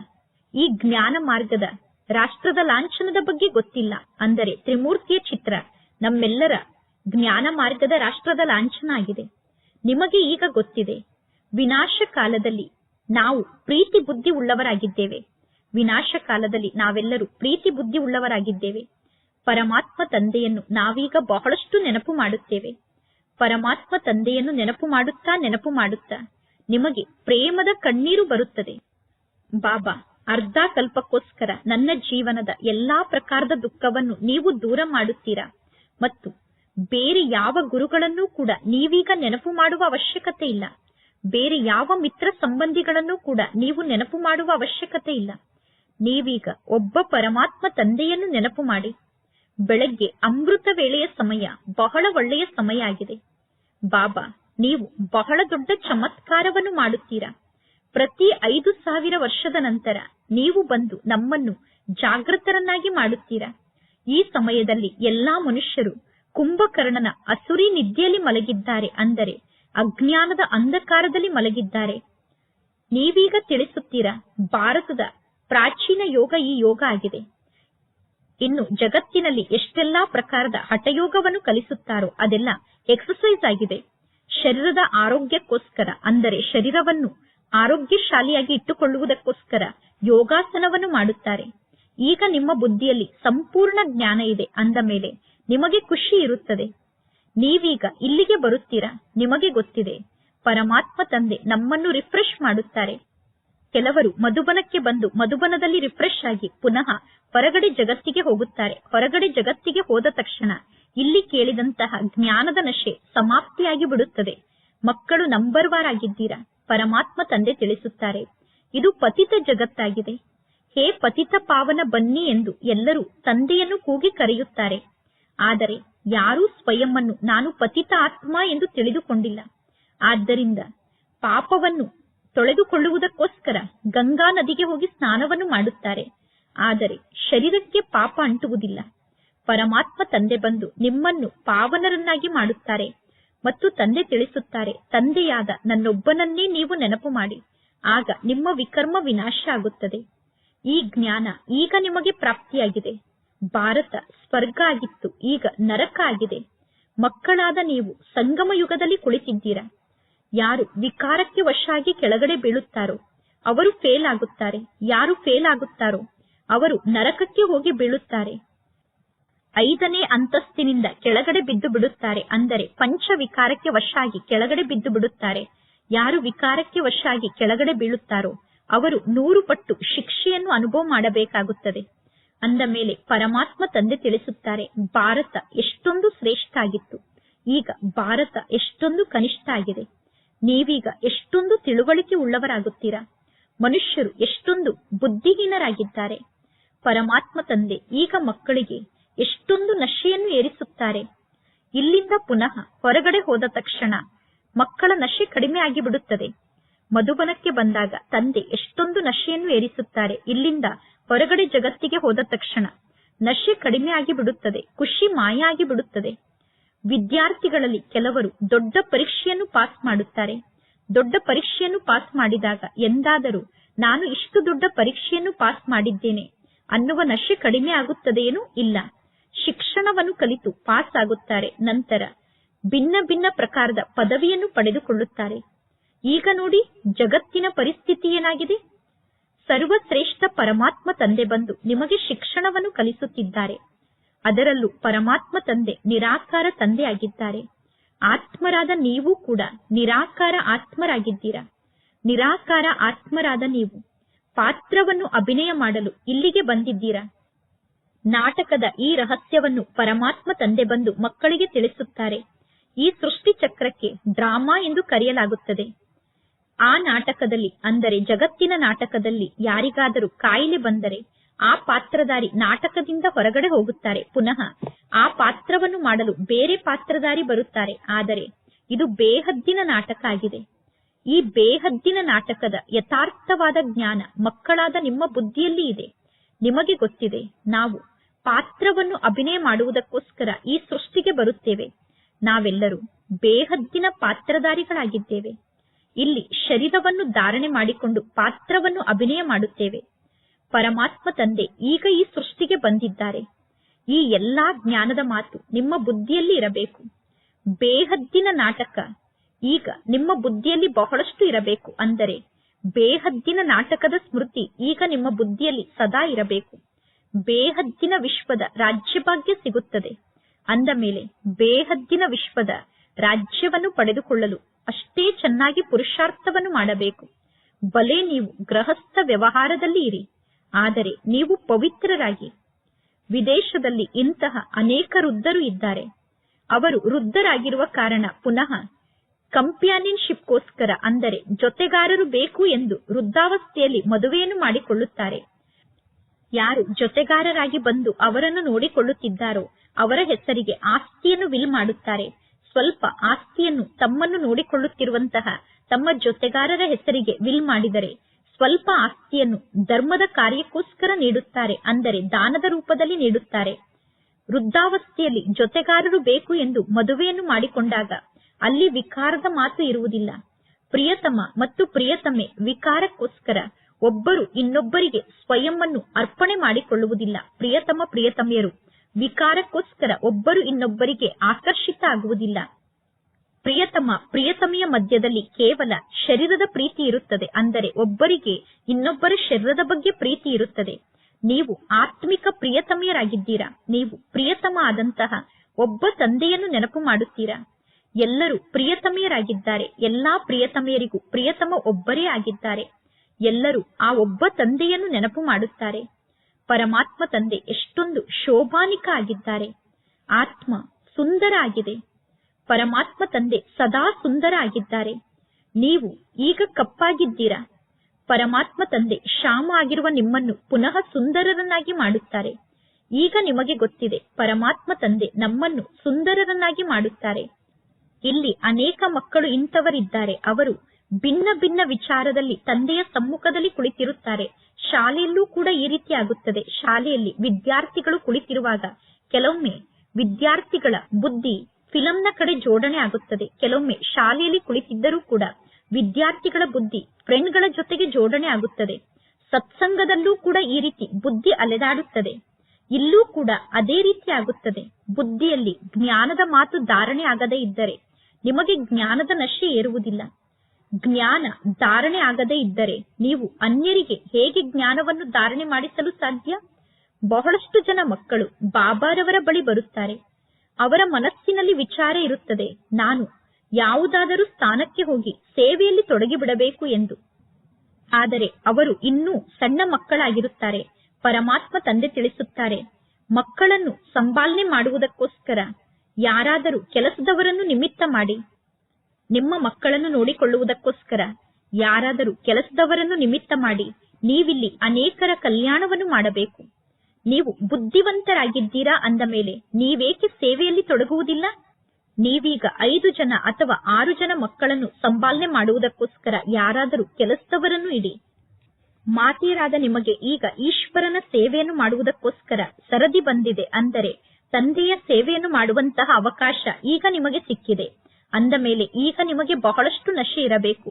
ಈ ಜ್ಞಾನ ಮಾರ್ಗದ ರಾಷ್ಟ್ರದ ಲಾಂಛನದ ಬಗ್ಗೆ ಗೊತ್ತಿಲ್ಲ. ಅಂದರೆ ತ್ರಿಮೂರ್ತಿಯ ಚಿತ್ರ ನಮ್ಮೆಲ್ಲರ ಜ್ಞಾನ ಮಾರ್ಗದ ರಾಷ್ಟ್ರದ ಲಾಂಛನ ಆಗಿದೆ. ನಿಮಗೆ ಈಗ ಗೊತ್ತಿದೆ, ವಿನಾಶ ಕಾಲದಲ್ಲಿ ನಾವು ಪ್ರೀತಿ ಬುದ್ಧಿ ಉಳ್ಳವರಾಗಿದ್ದೇವೆ. ವಿನಾಶ ಕಾಲದಲ್ಲಿ ನಾವೆಲ್ಲರೂ ಪ್ರೀತಿ ಬುದ್ಧಿ ಉಳ್ಳವರಾಗಿದ್ದೇವೆ. ಪರಮಾತ್ಮ ತಂದೆಯನ್ನು ನಾವೀಗ ಬಹಳಷ್ಟು ನೆನಪು ಮಾಡುತ್ತೇವೆ. ಪರಮಾತ್ಮ ತಂದೆಯನ್ನು ನೆನಪು ಮಾಡುತ್ತಾ ನೆನಪು ಮಾಡುತ್ತಾ ನಿಮಗೆ ಪ್ರೇಮದ ಕಣ್ಣೀರು ಬರುತ್ತದೆ. ಬಾಬಾ, ಅರ್ಧ ಕಲ್ಪಕ್ಕೋಸ್ಕರ ನನ್ನ ಜೀವನದ ಎಲ್ಲಾ ಪ್ರಕಾರದ ದುಃಖವನ್ನು ನೀವು ದೂರ ಮಾಡುತ್ತೀರಾ? ಮತ್ತು ಬೇರೆ ಯಾವ ಗುರುಗಳನ್ನೂ ಕೂಡ ನೀವೀಗ ನೆನಪು ಮಾಡುವ ಅವಶ್ಯಕತೆ ಇಲ್ಲ. ಬೇರೆ ಯಾವ ಮಿತ್ರ ಸಂಬಂಧಿಗಳನ್ನು ಕೂಡ ನೀವು ನೆನಪು ಮಾಡುವ ಅವಶ್ಯಕತೆ ಇಲ್ಲ. ನೀವೀಗ ಒಬ್ಬ ಪರಮಾತ್ಮ ತಂದೆಯನ್ನು ನೆನಪು ಮಾಡಿ. ಬೆಳಗ್ಗೆ ಅಮೃತ ವೇಳೆಯ ಸಮಯ ಬಹಳ ಒಳ್ಳೆಯ ಸಮಯ ಆಗಿದೆ. ಬಾಬಾ, ನೀವು ಬಹಳ ದೊಡ್ಡ ಚಮತ್ಕಾರವನ್ನು ಮಾಡುತ್ತೀರಾ? ಪ್ರತಿ ಐದು ಸಾವಿರ ವರ್ಷದ ನಂತರ ನೀವು ಬಂದು ನಮ್ಮನ್ನು ಜಾಗೃತರನ್ನಾಗಿ ಮಾಡುತ್ತೀರಾ? ಈ ಸಮಯದಲ್ಲಿ ಎಲ್ಲಾ ಮನುಷ್ಯರು ಕುಂಭಕರ್ಣನ ಅಸುರಿ ನಿದ್ದೆಯಲ್ಲಿ ಮಲಗಿದ್ದಾರೆ ಅಂದರೆ ಅಜ್ಞಾನದ ಅಂಧಕಾರದಲ್ಲಿ ಮಲಗಿದ್ದಾರೆ. ನೀವೀಗ ತಿಳಿಸುತ್ತೀರಾ, ಭಾರತದ ಪ್ರಾಚೀನ ಯೋಗ ಈ ಯೋಗ ಆಗಿದೆ. ಇನ್ನು ಜಗತ್ತಿನಲ್ಲಿ ಎಷ್ಟೆಲ್ಲಾ ಪ್ರಕಾರದ ಹಠಯೋಗವನ್ನು ಕಲಿಸುತ್ತಾರೋ ಅದೆಲ್ಲ ಎಕ್ಸಸೈಸ್ ಆಗಿದೆ. ಶರೀರದ ಆರೋಗ್ಯಕ್ಕೋಸ್ಕರ, ಅಂದರೆ ಶರೀರವನ್ನು ಆರೋಗ್ಯಶಾಲಿಯಾಗಿ ಇಟ್ಟುಕೊಳ್ಳುವುದಕ್ಕೋಸ್ಕರ ಯೋಗಾಸನವನ್ನು ಮಾಡುತ್ತಾರೆ. ಈಗ ನಿಮ್ಮ ಬುದ್ಧಿಯಲ್ಲಿ ಸಂಪೂರ್ಣ ಜ್ಞಾನ ಇದೆ ಅಂದ ಮೇಲೆ ನಿಮಗೆ ಖುಷಿ ಇರುತ್ತದೆ. ನೀವೀಗ ಇಲ್ಲಿಗೆ ಬರುತ್ತೀರಾ? ನಿಮಗೆ ಗೊತ್ತಿದೆ. ಪರಮಾತ್ಮ ತಂದೆ ನಮ್ಮನ್ನು ರಿಫ್ರೆಶ್ ಮಾಡುತ್ತಾರೆ. ಕೆಲವರು ಮಧುಬನಕ್ಕೆ ಬಂದು ಮಧುಬನದಲ್ಲಿ ರಿಫ್ರೆಶ್ ಆಗಿ ಪುನಃ ಹೊರಗಡೆ ಜಗತ್ತಿಗೆ ಹೋಗುತ್ತಾರೆ. ಹೊರಗಡೆ ಜಗತ್ತಿಗೆ ಹೋದ ತಕ್ಷಣ ಇಲ್ಲಿ ಕೇಳಿದಂತಹ ಜ್ಞಾನದ ನಶೆ ಸಮಾಪ್ತಿಯಾಗಿ ಬಿಡುತ್ತದೆ. ಮಕ್ಕಳು ನಂಬರ್ ವಾರ್ ಆಗಿದ್ದೀರಾ? ಪರಮಾತ್ಮ ತಂದೆ ತಿಳಿಸುತ್ತಾರೆ. ಇದು ಪತಿತ ಜಗತ್ತಾಗಿದೆ. ಹೇ ಪತಿತ ಪಾವನ ಬನ್ನಿ ಎಂದು ಎಲ್ಲರೂ ತಂದೆಯನ್ನು ಕೂಗಿ ಕರೆಯುತ್ತಾರೆ. ಆದರೆ ಯಾರೂ ಸ್ವಯಂ ನಾನು ಪತಿತ ಆತ್ಮ ಎಂದು ತಿಳಿದುಕೊಂಡಿಲ್ಲ. ಆದ್ದರಿಂದ ಪಾಪವನ್ನು ತೊಳೆದುಕೊಳ್ಳುವುದಕ್ಕೋಸ್ಕರ ಗಂಗಾ ನದಿಗೆ ಹೋಗಿ ಸ್ನಾನವನ್ನು ಮಾಡುತ್ತಾರೆ. ಆದರೆ ಶರೀರಕ್ಕೆ ಪಾಪ ಅಂಟುವುದಿಲ್ಲ. ಪರಮಾತ್ಮ ತಂದೆ ಬಂದು ನಿಮ್ಮನ್ನು ಪಾವನರನ್ನಾಗಿ ಮಾಡುತ್ತಾರೆ ಮತ್ತು ತಂದೆ ತಿಳಿಸುತ್ತಾರೆ, ತಂದೆಯಾದ ನನ್ನೊಬ್ಬನನ್ನೇ ನೀವು ನೆನಪು ಮಾಡಿ. ಆಗ ನಿಮ್ಮ ವಿಕರ್ಮ ವಿನಾಶ ಆಗುತ್ತದೆ. ಈ ಜ್ಞಾನ ಈಗ ನಿಮಗೆ ಪ್ರಾಪ್ತಿಯಾಗಿದೆ. ಭಾರತ ಸ್ವರ್ಗ ಆಗಿತ್ತು, ಈಗ ನರಕ ಆಗಿದೆ. ಮಕ್ಕಳಾದ ನೀವು ಸಂಗಮ ಯುಗದಲ್ಲಿ ಕುಳಿತಿದ್ದೀರಾ? ಯಾರು ವಿಕಾರಕ್ಕೆ ವಶಾಗಿ ಕೆಳಗಡೆ ಬೀಳುತ್ತಾರೋ, ಅವರು ಫೇಲ್ ಆಗುತ್ತಾರೆ. ಯಾರು ಫೇಲ್ ಆಗುತ್ತಾರೋ, ಅವರು ನರಕಕ್ಕೆ ಹೋಗಿ ಬೀಳುತ್ತಾರೆ. ಐದನೇ ಅಂತಸ್ತಿನಿಂದ ಕೆಳಗಡೆ ಬಿದ್ದು ಬಿಡುತ್ತಾರೆ. ಅಂದರೆ ಪಂಚ ವಿಕಾರಕ್ಕೆ ವಶಾಗಿ ಕೆಳಗಡೆ ಬಿದ್ದು ಬಿಡುತ್ತಾರೆ. ಯಾರು ವಿಕಾರಕ್ಕೆ ವಶಾಗಿ ಕೆಳಗಡೆ ಬೀಳುತ್ತಾರೋ, ಅವರು ನೂರು ಪಟ್ಟು ಶಿಕ್ಷೆಯನ್ನು ಅನುಭವ ಮಾಡಬೇಕಾಗುತ್ತದೆ. ಅಂದ ಮೇಲೆ ಪರಮಾತ್ಮ ತಂದೆ ತಿಳಿಸುತ್ತಾರೆ, ಭಾರತ ಎಷ್ಟೊಂದು ಶ್ರೇಷ್ಠ ಆಗಿತ್ತು. ಈಗ ಭಾರತ ಎಷ್ಟೊಂದು ಕನಿಷ್ಠ ಆಗಿದೆ. ನೀವೀಗ ಎಷ್ಟೊಂದು ತಿಳುವಳಿಕೆ ಉಳ್ಳವರಾಗುತ್ತೀರಾ? ಮನುಷ್ಯರು ಎಷ್ಟೊಂದು ಬುದ್ಧಿಹೀನರಾಗಿದ್ದಾರೆ. ಪರಮಾತ್ಮ ತಂದೆ ಈಗ ಮಕ್ಕಳಿಗೆ ಎಷ್ಟೊಂದು ನಶೆಯನ್ನು ಏರಿಸುತ್ತಾರೆ. ಇಲ್ಲಿಂದ ಪುನಃ ಹೊರಗಡೆ ಹೋದ ತಕ್ಷಣ ಮಕ್ಕಳ ನಶೆ ಕಡಿಮೆ ಆಗಿಬಿಡುತ್ತದೆ. ಮಧುಬನಕ್ಕೆ ಬಂದಾಗ ತಂದೆ ಎಷ್ಟೊಂದು ನಶೆಯನ್ನು ಏರಿಸುತ್ತಾರೆ ಇಲ್ಲಿಂದ ಹೊರಗಡೆ ಜಗತ್ತಿಗೆ ಹೋದ ತಕ್ಷಣ. ನಶೆ ಕಡಿಮೆ ಆಗಿಬಿಡುತ್ತದೆ, ಖುಷಿ ಮಾಯ ಆಗಿ ಬಿಡುತ್ತದೆ ವಿದ್ಯಾರ್ಥಿಗಳಲ್ಲಿ ಕೆಲವರು ದೊಡ್ಡ ಪರೀಕ್ಷೆಯನ್ನು ಪಾಸ್ ಮಾಡುತ್ತಾರೆ. ದೊಡ್ಡ ಪರೀಕ್ಷೆಯನ್ನು ಪಾಸ್ ಮಾಡಿದಾಗ ಎಂದಾದರೂ ನಾನು ಇಷ್ಟು ದೊಡ್ಡ ಪರೀಕ್ಷೆಯನ್ನು ಪಾಸ್ ಮಾಡಿದ್ದೇನೆ. ಅನ್ನುವ ನಶೆ ಕಡಿಮೆ ಆಗುತ್ತದೆಯೇನೂ ಇಲ್ಲ. ಶಿಕ್ಷಣವನ್ನು ಕಲಿತು ಪಾಸ್ ಆಗುತ್ತಾರೆ. ನಂತರ ಭಿನ್ನ ಭಿನ್ನ ಪ್ರಕಾರದ ಪದವಿಯನ್ನು ಪಡೆದುಕೊಳ್ಳುತ್ತಾರೆ. ಈಗ ನೋಡಿ ಜಗತ್ತಿನ ಪರಿಸ್ಥಿತಿ ಏನಾಗಿದೆ? ಸರ್ವಶ್ರೇಷ್ಠ ಪರಮಾತ್ಮ ತಂದೆ ಬಂದು ನಿಮಗೆ ಶಿಕ್ಷಣವನ್ನು ಕಲಿಸುತ್ತಿದ್ದಾರೆ. ಅದರಲ್ಲೂ ಪರಮಾತ್ಮ ತಂದೆ, ನಿರಾಕಾರ ತಂದೆಯಾಗಿದ್ದಾರೆ. ಆತ್ಮರಾದ ನೀವು ಕೂಡ ನಿರಾಕಾರ ಆತ್ಮರಾಗಿದ್ದೀರಾ. ನಿರಾಕಾರ ಆತ್ಮರಾದ ನೀವು. ಪಾತ್ರವನ್ನು ಅಭಿನಯ ಮಾಡಲು ಇಲ್ಲಿಗೆ ಬಂದಿದ್ದೀರಾ. ನಾಟಕದ ಈ ರಹಸ್ಯವನ್ನು ಪರಮಾತ್ಮ ತಂದೆ ಬಂದು ಮಕ್ಕಳಿಗೆ ತಿಳಿಸುತ್ತಾರೆ. ಈ ಸೃಷ್ಟಿ ಚಕ್ರಕ್ಕೆ ಡ್ರಾಮಾ ಎಂದು ಕರೆಯಲಾಗುತ್ತದೆ. ಆ ನಾಟಕದಲ್ಲಿ, ಅಂದರೆ ಜಗತ್ತಿನ ನಾಟಕದಲ್ಲಿ ಯಾರಿಗಾದರೂ ಕಾಯಿಲೆ ಬಂದರೆ ಆ ಪಾತ್ರಧಾರಿ ನಾಟಕದಿಂದ ಹೊರಗಡೆ ಹೋಗುತ್ತಾರೆ. ಪುನಃ ಆ ಪಾತ್ರವನ್ನು ಮಾಡಲು ಬೇರೆ ಪಾತ್ರಧಾರಿ ಬರುತ್ತಾರೆ. ಆದರೆ ಇದು ಬೇಹದ್ದಿನ ನಾಟಕ ಆಗಿದೆ. ಈ ಬೇಹದ್ದಿನ ನಾಟಕದ ಯಥಾರ್ಥವಾದ ಜ್ಞಾನ ಮಕ್ಕಳಾದ ನಿಮ್ಮ ಬುದ್ಧಿಯಲ್ಲಿ ಇದೆ. ನಿಮಗೆ ಗೊತ್ತಿದೆ, ನಾವು ಪಾತ್ರವನ್ನು ಅಭಿನಯ ಮಾಡುವುದಕ್ಕೋಸ್ಕರ ಈ ಸೃಷ್ಟಿಗೆ ಬರುತ್ತೇವೆ. ನಾವೆಲ್ಲರೂ ಬೇಹದ್ದಿನ ಪಾತ್ರಧಾರಿಗಳಾಗಿದ್ದೇವೆ. ಇಲ್ಲಿ ಶರೀರವನ್ನು ಧಾರಣೆ ಮಾಡಿಕೊಂಡು ಪಾತ್ರವನ್ನು ಅಭಿನಯ ಮಾಡುತ್ತೇವೆ. ಪರಮಾತ್ಮ ತಂದೆ ಈಗ ಈ ಸೃಷ್ಟಿಗೆ ಬಂದಿದ್ದಾರೆ. ಈ ಎಲ್ಲಾ ಜ್ಞಾನದ ಮಾತು ನಿಮ್ಮ ಬುದ್ಧಿಯಲ್ಲಿ ಇರಬೇಕು. ಬೇಹದ್ದಿನ ನಾಟಕ ಈಗ ನಿಮ್ಮ ಬುದ್ಧಿಯಲ್ಲಿ ಬಹಳಷ್ಟು ಇರಬೇಕು ಅಂದರೆ ಬೇಹದ್ದಿನ ನಾಟಕದ ಸ್ಮೃತಿ ಈಗ ನಿಮ್ಮ ಬುದ್ಧಿಯಲ್ಲಿ ಸದಾ ಇರಬೇಕು. ಬೇಹದ್ದಿನ ವಿಶ್ವದ ರಾಜ್ಯಭಾಗ್ಯ ಸಿಗುತ್ತದೆ. ಅಂದ ಮೇಲೆ ಬೇಹದ್ದಿನ ವಿಶ್ವದ ರಾಜ್ಯವನ್ನು ಪಡೆದುಕೊಳ್ಳಲು ಅಷ್ಟೇ ಚೆನ್ನಾಗಿ ಪುರುಷಾರ್ಥವನ್ನು ಮಾಡಬೇಕು. ಬಲೆ ನೀವು ಗೃಹಸ್ಥ ವ್ಯವಹಾರದಲ್ಲಿ ಇರಿ. ಆದರೆ ನೀವು ಪವಿತ್ರರಾಗಿ. ವಿದೇಶದಲ್ಲಿ ಇಂತಹ ಅನೇಕ ವೃದ್ಧರು ಇದ್ದಾರೆ. ಅವರು ವೃದ್ಧರಾಗಿರುವ ಕಾರಣ ಪುನಃ ಕಂಪ್ಯಾನಿಯನ್ಶಿಪ್ಗೋಸ್ಕರ ಅಂದರೆ ಜೊತೆಗಾರರು ಬೇಕು ಎಂದು ವೃದ್ಧಾವಸ್ಥೆಯಲ್ಲಿ ಮದುವೆಯನ್ನು ಮಾಡಿಕೊಳ್ಳುತ್ತಾರೆ. ಯಾರು ಜೊತೆಗಾರರಾಗಿ ಬಂದು ಅವರನ್ನು ನೋಡಿಕೊಳ್ಳುತ್ತಿದ್ದಾರೋ ಅವರ ಹೆಸರಿಗೆ ಆಸ್ತಿಯನ್ನು ವಿಲ್ ಮಾಡುತ್ತಾರೆ. ಸ್ವಲ್ಪ ಆಸ್ತಿಯನ್ನು ತಮ್ಮನ್ನು ನೋಡಿಕೊಳ್ಳುತ್ತಿರುವಂತಹ ತಮ್ಮ ಜೊತೆಗಾರರ ಹೆಸರಿಗೆ ವಿಲ್ ಮಾಡಿದರೆ ಸ್ವಲ್ಪ ಆಸ್ತಿಯನ್ನು ಧರ್ಮದ ಕಾರ್ಯಕ್ಕೋಸ್ಕರ ನೀಡುತ್ತಾರೆ, ಅಂದರೆ ದಾನದ ರೂಪದಲ್ಲಿ ನೀಡುತ್ತಾರೆ. ವೃದ್ಧಾವಸ್ಥೆಯಲ್ಲಿ ಜೊತೆಗಾರರು ಬೇಕು ಎಂದು ಮದುವೆಯನ್ನು ಮಾಡಿಕೊಂಡಾಗ ಅಲ್ಲಿ ವಿಕಾರದ ಮಾತು ಇರುವುದಿಲ್ಲ. ಪ್ರಿಯತಮ ಮತ್ತು ಪ್ರಿಯತಮೆ ವಿಕಾರಕ್ಕೋಸ್ಕರ ಒಬ್ಬರು ಇನ್ನೊಬ್ಬರಿಗೆ ಸ್ವಯಂವನ್ನು ಅರ್ಪಣೆ ಮಾಡಿಕೊಳ್ಳುವುದಿಲ್ಲ. ಪ್ರಿಯತಮ ಪ್ರಿಯತಮೆಯರು ವಿಕಾರಕ್ಕೋಸ್ಕರ ಒಬ್ಬರು ಇನ್ನೊಬ್ಬರಿಗೆ ಆಕರ್ಷಿತ ಆಗುವುದಿಲ್ಲ. ಪ್ರಿಯತಮ, ಪ್ರಿಯತಮಿಯ ಮಧ್ಯದಲ್ಲಿ ಕೇವಲ ಶರೀರದ ಪ್ರೀತಿ ಇರುತ್ತದೆ. ಅಂದರೆ ಒಬ್ಬರಿಗೆ ಇನ್ನೊಬ್ಬರ ಶರೀರದ ಬಗ್ಗೆ ಪ್ರೀತಿ ಇರುತ್ತದೆ. ನೀವು ಆತ್ಮಿಕ ಪ್ರಿಯತಮಿಯರಾಗಿದ್ದೀರಾ? ನೀವು ಪ್ರಿಯತಮ ಆದಂತಹ ಒಬ್ಬ ತಂದೆಯನ್ನು ನೆನಪು ಮಾಡುತ್ತೀರಾ? ಎಲ್ಲರೂ ಪ್ರಿಯತಮಿಯರಾಗಿದ್ದಾರೆ. ಎಲ್ಲಾ ಪ್ರಿಯತಮಿಯರಿಗೂ ಪ್ರಿಯತಮ ಒಬ್ಬರೇ ಆಗಿದ್ದಾರೆ. ಎಲ್ಲರೂ ಆ ಒಬ್ಬ ತಂದೆಯನ್ನು ನೆನಪು ಮಾಡುತ್ತಾರೆ. ಪರಮಾತ್ಮ ತಂದೆ ಎಷ್ಟೊಂದು ಶೋಭಾನಿಕ ಆಗಿದ್ದಾರೆ. ಆತ್ಮ ಸುಂದರ ಆಗಿದೆ. ಪರಮಾತ್ಮ ತಂದೆ ಸದಾ ಸುಂದರ ಆಗಿದ್ದಾರೆ ನೀವು ಈಗ ಕಪ್ಪಾಗಿದ್ದೀರಾ? ಪರಮಾತ್ಮ ತಂದೆ ಶ್ಯಾಮ ಆಗಿರುವ ನಿಮ್ಮನ್ನು ಪುನಃ ಸುಂದರರನ್ನಾಗಿ ಮಾಡುತ್ತಾರೆ. ಈಗ ನಿಮಗೆ ಗೊತ್ತಿದೆ ಪರಮಾತ್ಮ ತಂದೆ ನಮ್ಮನ್ನು ಸುಂದರರನ್ನಾಗಿ ಮಾಡುತ್ತಾರೆ. ಇಲ್ಲಿ ಅನೇಕ ಮಕ್ಕಳು ಇಂಥವರಿದ್ದಾರೆ. ಅವರು ಭಿನ್ನ ಭಿನ್ನ ವಿಚಾರದಲ್ಲಿ ತಂದೆಯ ಸಮ್ಮುಖದಲ್ಲಿ ಕುಳಿತಿರುತ್ತಾರೆ. ಶಾಲೆಯಲ್ಲೂ ಕೂಡ ಈ ರೀತಿ ಆಗುತ್ತದೆ. ಶಾಲೆಯಲ್ಲಿ ವಿದ್ಯಾರ್ಥಿಗಳು ಕುಳಿತಿರುವಾಗ ಕೆಲವೊಮ್ಮೆ ವಿದ್ಯಾರ್ಥಿಗಳ ಬುದ್ಧಿ ಫಿಲಂನ ಕಡೆ ಜೋಡಣೆ ಆಗುತ್ತದೆ. ಕೆಲವೊಮ್ಮೆ ಶಾಲೆಯಲ್ಲಿ ಕುಳಿತಿದ್ದರೂ ಕೂಡ ವಿದ್ಯಾರ್ಥಿಗಳ ಬುದ್ಧಿ, ಫ್ರೆಂಡ್ಗಳ ಜೊತೆಗೆ ಜೋಡಣೆ ಆಗುತ್ತದೆ. ಸತ್ಸಂಗದಲ್ಲೂ ಕೂಡ ಈ ರೀತಿ ಬುದ್ಧಿ ಅಲೆದಾಡುತ್ತದೆ. ಇಲ್ಲೂ ಕೂಡ ಅದೇ ರೀತಿ ಆಗುತ್ತದೆ. ಬುದ್ಧಿಯಲ್ಲಿ ಜ್ಞಾನದ ಮಾತು ಧಾರಣೆ ಆಗದೇ ಇದ್ದರೆ ನಿಮಗೆ ಜ್ಞಾನದ ನಶೆ ಏರುವುದಿಲ್ಲ. ಜ್ಞಾನ ಧಾರಣೆ ಆಗದೇ ಇದ್ದರೆ ನೀವು ಅನ್ಯರಿಗೆ ಹೇಗೆ ಜ್ಞಾನವನ್ನು ಧಾರಣೆ ಮಾಡಿಸಲು ಸಾಧ್ಯ? ಬಹಳಷ್ಟು ಜನ ಮಕ್ಕಳು ಬಾಬಾರವರ ಬಳಿ ಬರುತ್ತಾರೆ. ಅವರ ಮನಸ್ಸಿನಲ್ಲಿ ವಿಚಾರ ಇರುತ್ತದೆ. ನಾನು ಯಾವುದಾದರೂ ಸ್ಥಾನಕ್ಕೆ ಹೋಗಿ ಸೇವೆಯಲ್ಲಿ ತೊಡಗಿಬಿಡಬೇಕು ಎಂದು. ಆದರೆ ಅವರು ಇನ್ನೂ ಸಣ್ಣ ಮಕ್ಕಳಾಗಿರುತ್ತಾರೆ. ಪರಮಾತ್ಮ ತಂದೆ ತಿಳಿಸುತ್ತಾರೆ, ಮಕ್ಕಳನ್ನು ಸಂಪಾಲನೆ ಮಾಡುವುದಕ್ಕೋಸ್ಕರ ಯಾರಾದರೂ ಕೆಲಸದವರನ್ನು ನಿಮಿತ್ತ ಮಾಡಿ. ನಿಮ್ಮ ಮಕ್ಕಳನ್ನು ನೋಡಿಕೊಳ್ಳುವುದಕ್ಕೋಸ್ಕರ ಯಾರಾದರೂ ಕೆಲಸದವರನ್ನು ನಿಮಿತ್ತ ಮಾಡಿ. ನೀವಿಲ್ಲಿ ಅನೇಕರ ಕಲ್ಯಾಣವನ್ನು ಮಾಡಬೇಕು. ನೀವು ಬುದ್ಧಿವಂತರಾಗಿದ್ದೀರಾ ಅಂದ ಮೇಲೆ ನೀವೇಕೆ ಸೇವೆಯಲ್ಲಿ ತೊಡಗುವುದಿಲ್ಲ? ನೀವೀಗ ಐದು ಜನ ಅಥವಾ ಆರು ಜನ ಮಕ್ಕಳನ್ನು ಸಂಪಾಲನೆ ಮಾಡುವುದಕ್ಕೋಸ್ಕರ ಯಾರಾದರೂ ಕೆಲಸದವರನ್ನು ಇಡಿ. ಮಾತೆಯರಾದ ನಿಮಗೆ ಈಗ ಈಶ್ವರನ ಸೇವೆಯನ್ನು ಮಾಡುವುದಕ್ಕೋಸ್ಕರ ಸರದಿ ಬಂದಿದೆ ಅಂದರೆ ತಂದೆಯ ಸೇವೆಯನ್ನು ಮಾಡುವಂತಹ ಅವಕಾಶ ಈಗ ನಿಮಗೆ ಸಿಕ್ಕಿದೆ. ಅಂದ ಮೇಲೆ ಈಗ ನಿಮಗೆ ಬಹಳಷ್ಟು ನಶೆ ಇರಬೇಕು.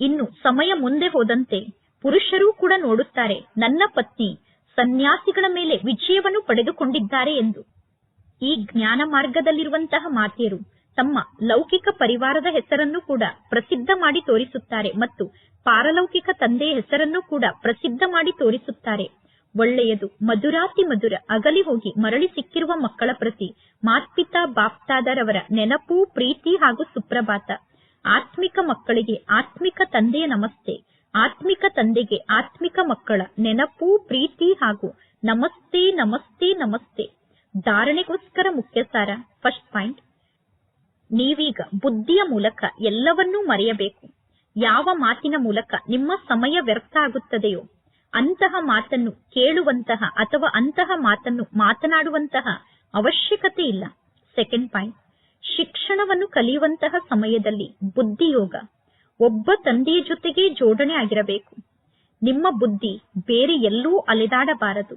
ಇನ್ನು ಸಮಯ ಮುಂದೆ ಹೋದಂತೆ ಪುರುಷರೂ ಕೂಡ ನೋಡುತ್ತಾರೆ, ನನ್ನ ಪತ್ನಿ ಸನ್ಯಾಸಿಗಳ ಮೇಲೆ ವಿಜಯವನ್ನು ಪಡೆದುಕೊಂಡಿದ್ದಾರೆ ಎಂದು. ಈ ಜ್ಞಾನ ಮಾರ್ಗದಲ್ಲಿರುವಂತಹ ಮಾತೆಯರು ತಮ್ಮ ಲೌಕಿಕ ಪರಿವಾರದ ಹೆಸರನ್ನು ಕೂಡ ಪ್ರಸಿದ್ಧ ಮಾಡಿ ತೋರಿಸುತ್ತಾರೆ ಮತ್ತು ಪಾರಲೌಕಿಕ ತಂದೆಯ ಹೆಸರನ್ನು ಕೂಡ ಪ್ರಸಿದ್ಧ ಮಾಡಿ ತೋರಿಸುತ್ತಾರೆ. ಒಳ್ಳೆಯದು, ಮಧುರಾತಿ ಮಧುರ, ಅಗಲಿ ಹೋಗಿ ಮರಳಿ ಸಿಕ್ಕಿರುವ ಮಕ್ಕಳ ಪ್ರತಿ ಮಾತ್ಪಿತಾ ಬಾಪ್ತಾದರವರ ನೆನಪು, ಪ್ರೀತಿ ಹಾಗೂ ಸುಪ್ರಭಾತ. ಆತ್ಮಿಕ ಮಕ್ಕಳಿಗೆ ಆತ್ಮಿಕ ತಂದೆಯ ನಮಸ್ತೆ. ಆತ್ಮಿಕ ತಂದೆಗೆ ಆತ್ಮಿಕ ಮಕ್ಕಳ ನೆನಪು, ಪ್ರೀತಿ ಹಾಗೂ ನಮಸ್ತೆ ನಮಸ್ತೆ ನಮಸ್ತೆ. ಧಾರಣೆಗೋಸ್ಕರ ಮುಖ್ಯ ಸಾರ. ಫಸ್ಟ್ ಪಾಯಿಂಟ್ ನೀವೀಗ ಬುದ್ಧಿಯ ಮೂಲಕ ಎಲ್ಲವನ್ನೂ ಮರೆಯಬೇಕು. ಯಾವ ಮಾತಿನ ಮೂಲಕ ನಿಮ್ಮ ಸಮಯ ವ್ಯರ್ಥ ಆಗುತ್ತದೆಯೋ, ಅಂತಹ ಮಾತನ್ನು ಕೇಳುವಂತಹ ಅಥವಾ ಅಂತಹ ಮಾತನ್ನು ಮಾತನಾಡುವಂತಹ ಅವಶ್ಯಕತೆ ಇಲ್ಲ. ಸೆಕೆಂಡ್ ಪಾಯಿಂಟ್ ಶಿಕ್ಷಣವನ್ನು ಕಲಿಯುವಂತಹ ಸಮಯದಲ್ಲಿ ಬುದ್ಧಿಯೋಗ. ಒಬ್ಬ ತಂದೆಯ ಜೊತೆಗೆ ಜೋಡಣೆ ಆಗಿರಬೇಕು. ನಿಮ್ಮ ಬುದ್ಧಿ ಬೇರೆ ಎಲ್ಲೂ ಅಲೆದಾಡಬಾರದು.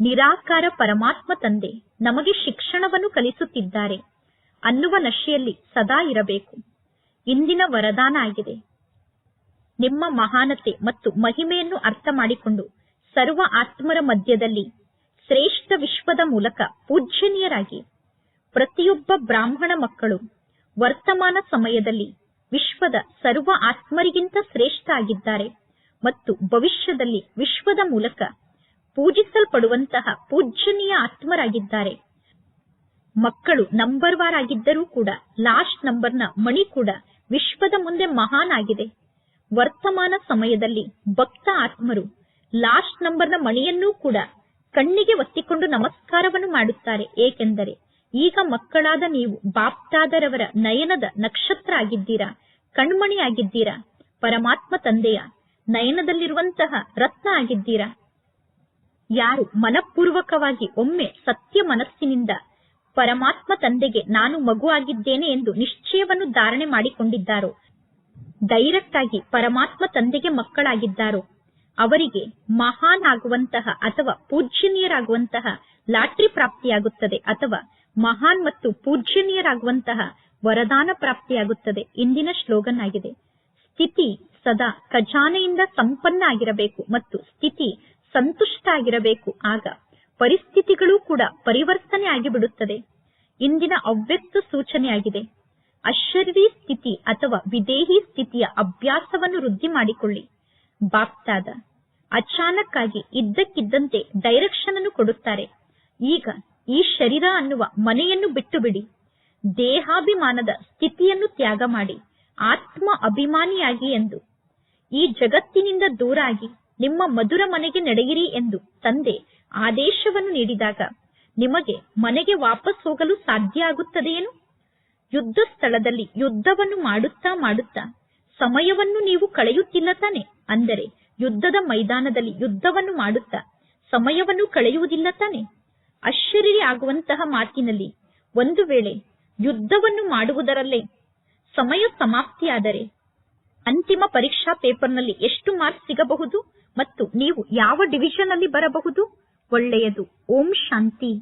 ನಿರಾಕಾರ ಪರಮಾತ್ಮ ತಂದೆ ನಮಗೆ ಶಿಕ್ಷಣವನ್ನು ಕಲಿಸುತ್ತಿದ್ದಾರೆ. ಅನ್ನುವ ನಶೆಯಲ್ಲಿ ಸದಾ ಇರಬೇಕು. ಇಂದಿನ ವರದಾನ ಆಗಿದೆ. ನಿಮ್ಮ ಮಹಾನತೆ ಮತ್ತು ಮಹಿಮೆಯನ್ನು ಅರ್ಥ ಮಾಡಿಕೊಂಡು ಸರ್ವ ಆತ್ಮರ ಮಧ್ಯದಲ್ಲಿ ಶ್ರೇಷ್ಠ ವಿಶ್ವದ ಮೂಲಕ ಪೂಜ್ಯನೀಯರಾಗಿ ಪ್ರತಿಯೊಬ್ಬ ಬ್ರಾಹ್ಮಣ ಮಕ್ಕಳು ವರ್ತಮಾನ ಸಮಯದಲ್ಲಿ ವಿಶ್ವದ ಸರ್ವ ಆತ್ಮರಿಗಿಂತ ಶ್ರೇಷ್ಠ ಆಗಿದ್ದಾರೆ ಮತ್ತು ಭವಿಷ್ಯದಲ್ಲಿ ವಿಶ್ವದ ಮೂಲಕ ಪೂಜಿಸಲ್ಪಡುವಂತಹ ಪೂಜ್ಯನೀಯ ಆತ್ಮರಾಗಿದ್ದಾರೆ. ಮಕ್ಕಳು ನಂಬರ್ ವಾರ್ ಆಗಿದ್ದರೂ ಕೂಡ ಲಾಸ್ಟ್ ನಂಬರ್ನ ಮಣಿ ಕೂಡ ವಿಶ್ವದ ಮುಂದೆ ಮಹಾನ್ ಆಗಿದೆ. ವರ್ತಮಾನ ಸಮಯದಲ್ಲಿ ಭಕ್ತ ಆತ್ಮರು ಲಾಸ್ಟ್ ನಂಬರ್ನ ಮಣಿಯನ್ನೂ ಕೂಡ ಕಣ್ಣಿಗೆ ಒತ್ತಿಕೊಂಡು ನಮಸ್ಕಾರವನ್ನು ಮಾಡುತ್ತಾರೆ. ಏಕೆಂದರೆ ಈಗ ಮಕ್ಕಳಾದ ನೀವು ಬಾಪ್ತಾದರವರ ನಯನದ ನಕ್ಷತ್ರ ಆಗಿದ್ದೀರಾ ಕಣ್ಮಣಿ ಆಗಿದ್ದೀರಾ ಪರಮಾತ್ಮ ತಂದೆಯ ನಯನದಲ್ಲಿರುವಂತಹ ರತ್ನ ಆಗಿದ್ದೀರಾ? ಯಾರು ಮನಪೂರ್ವಕವಾಗಿ ಒಮ್ಮೆ ಸತ್ಯ ಮನಸ್ಸಿನಿಂದ ಪರಮಾತ್ಮ ತಂದೆಗೆ ನಾನು ಮಗು ಆಗಿದ್ದೇನೆ ಎಂದು ನಿಶ್ಚಯವನ್ನು ಧಾರಣೆ ಮಾಡಿಕೊಂಡಿದ್ದಾರೋ? ಡೈರೆಕ್ಟ್ ಆಗಿ ಪರಮಾತ್ಮ ತಂದೆಗೆ ಮಕ್ಕಳಾಗಿದ್ದಾರೋ? ಅವರಿಗೆ ಮಹಾನ್ ಆಗುವಂತಹ ಅಥವಾ ಪೂಜ್ಯನೀಯರಾಗುವಂತಹ ಲಾಟ್ರಿ ಪ್ರಾಪ್ತಿಯಾಗುತ್ತದೆ ಅಥವಾ ಮಹಾನ್ ಮತ್ತು ಪೂಜ್ಯನೀಯರಾಗುವಂತಹ ವರದಾನ ಪ್ರಾಪ್ತಿಯಾಗುತ್ತದೆ. ಇಂದಿನ ಶ್ಲೋಗನ್ ಆಗಿದೆ ಸ್ಥಿತಿ ಸದಾ ಖಜಾನೆಯಿಂದ ಸಂಪನ್ನ ಆಗಿರಬೇಕು ಮತ್ತು ಸ್ಥಿತಿ ಸಂತುಷ್ಟ ಆಗಿರಬೇಕು. ಆಗ ಪರಿಸ್ಥಿತಿಗಳು ಕೂಡ ಪರಿವರ್ತನೆ ಆಗಿಬಿಡುತ್ತದೆ. ಇಂದಿನ ಅವ್ಯಕ್ತ ಸೂಚನೆಯಾಗಿದೆ. ಅಶ್ವರ್ವಿ ಸ್ಥಿತಿ ಅಥವಾ ವಿದೇಹಿ ಸ್ಥಿತಿಯ ಅಭ್ಯಾಸವನ್ನು ವೃದ್ಧಿ ಮಾಡಿಕೊಳ್ಳಿ. ಬಾಪ್ತಾದ. ಅಚಾನಕ್ ಆಗಿ ಇದ್ದಕ್ಕಿದ್ದಂತೆ ಡೈರೆಕ್ಷನ್ ಅನ್ನು ಕೊಡುತ್ತಾರೆ. ಈಗ ಈ ಶರೀರ ಅನ್ನುವ ಮನೆಯನ್ನು ಬಿಟ್ಟು ಬಿಡಿ ದೇಹಾಭಿಮಾನದ ಸ್ಥಿತಿಯನ್ನು ತ್ಯಾಗ ಮಾಡಿ. ಆತ್ಮ ಅಭಿಮಾನಿಯಾಗಿ ಎಂದು. ಈ ಜಗತ್ತಿನಿಂದ ದೂರಾಗಿ ನಿಮ್ಮ ಮಧುರ ಮನೆಗೆ ನಡೆಯಿರಿ ಎಂದು ತಂದೆ ಆದೇಶವನ್ನು ನೀಡಿದಾಗ ನಿಮಗೆ ಮನೆಗೆ ವಾಪಸ್ ಹೋಗಲು ಸಾಧ್ಯ ಆಗುತ್ತದೆಯೇನು? ಯುದ್ಧ ಸ್ಥಳದಲ್ಲಿ ಯುದ್ಧವನ್ನು ಮಾಡುತ್ತಾ ಮಾಡುತ್ತಾ ಸಮಯವನ್ನು ನೀವು ಕಳೆಯುತ್ತಿಲ್ಲ ತಾನೆ? ಅಂದರೆ ಯುದ್ಧದ ಮೈದಾನದಲ್ಲಿ ಯುದ್ಧವನ್ನು ಮಾಡುತ್ತಾ ಸಮಯವನ್ನು ಕಳೆಯುವುದಿಲ್ಲ ತಾನೆ? ಅಶರೀರಿ ಆಗುವಂತಹ ಮಾತಿನಲ್ಲಿ ಒಂದು ವೇಳೆ ಯುದ್ಧವನ್ನು ಮಾಡುವುದರಲ್ಲೇ ಸಮಯ ಸಮಾಪ್ತಿಯಾದರೆ ಅಂತಿಮ ಪರೀಕ್ಷಾ ಪೇಪರ್ನಲ್ಲಿ ಎಷ್ಟು ಮಾರ್ಕ್ಸ್ ಸಿಗಬಹುದು ಮತ್ತು ನೀವು ಯಾವ ಡಿವಿಷನ್ ಅಲ್ಲಿ ಬರಬಹುದು? ಒಳ್ಳೆಯದು. ಓಂ ಶಾಂತಿ.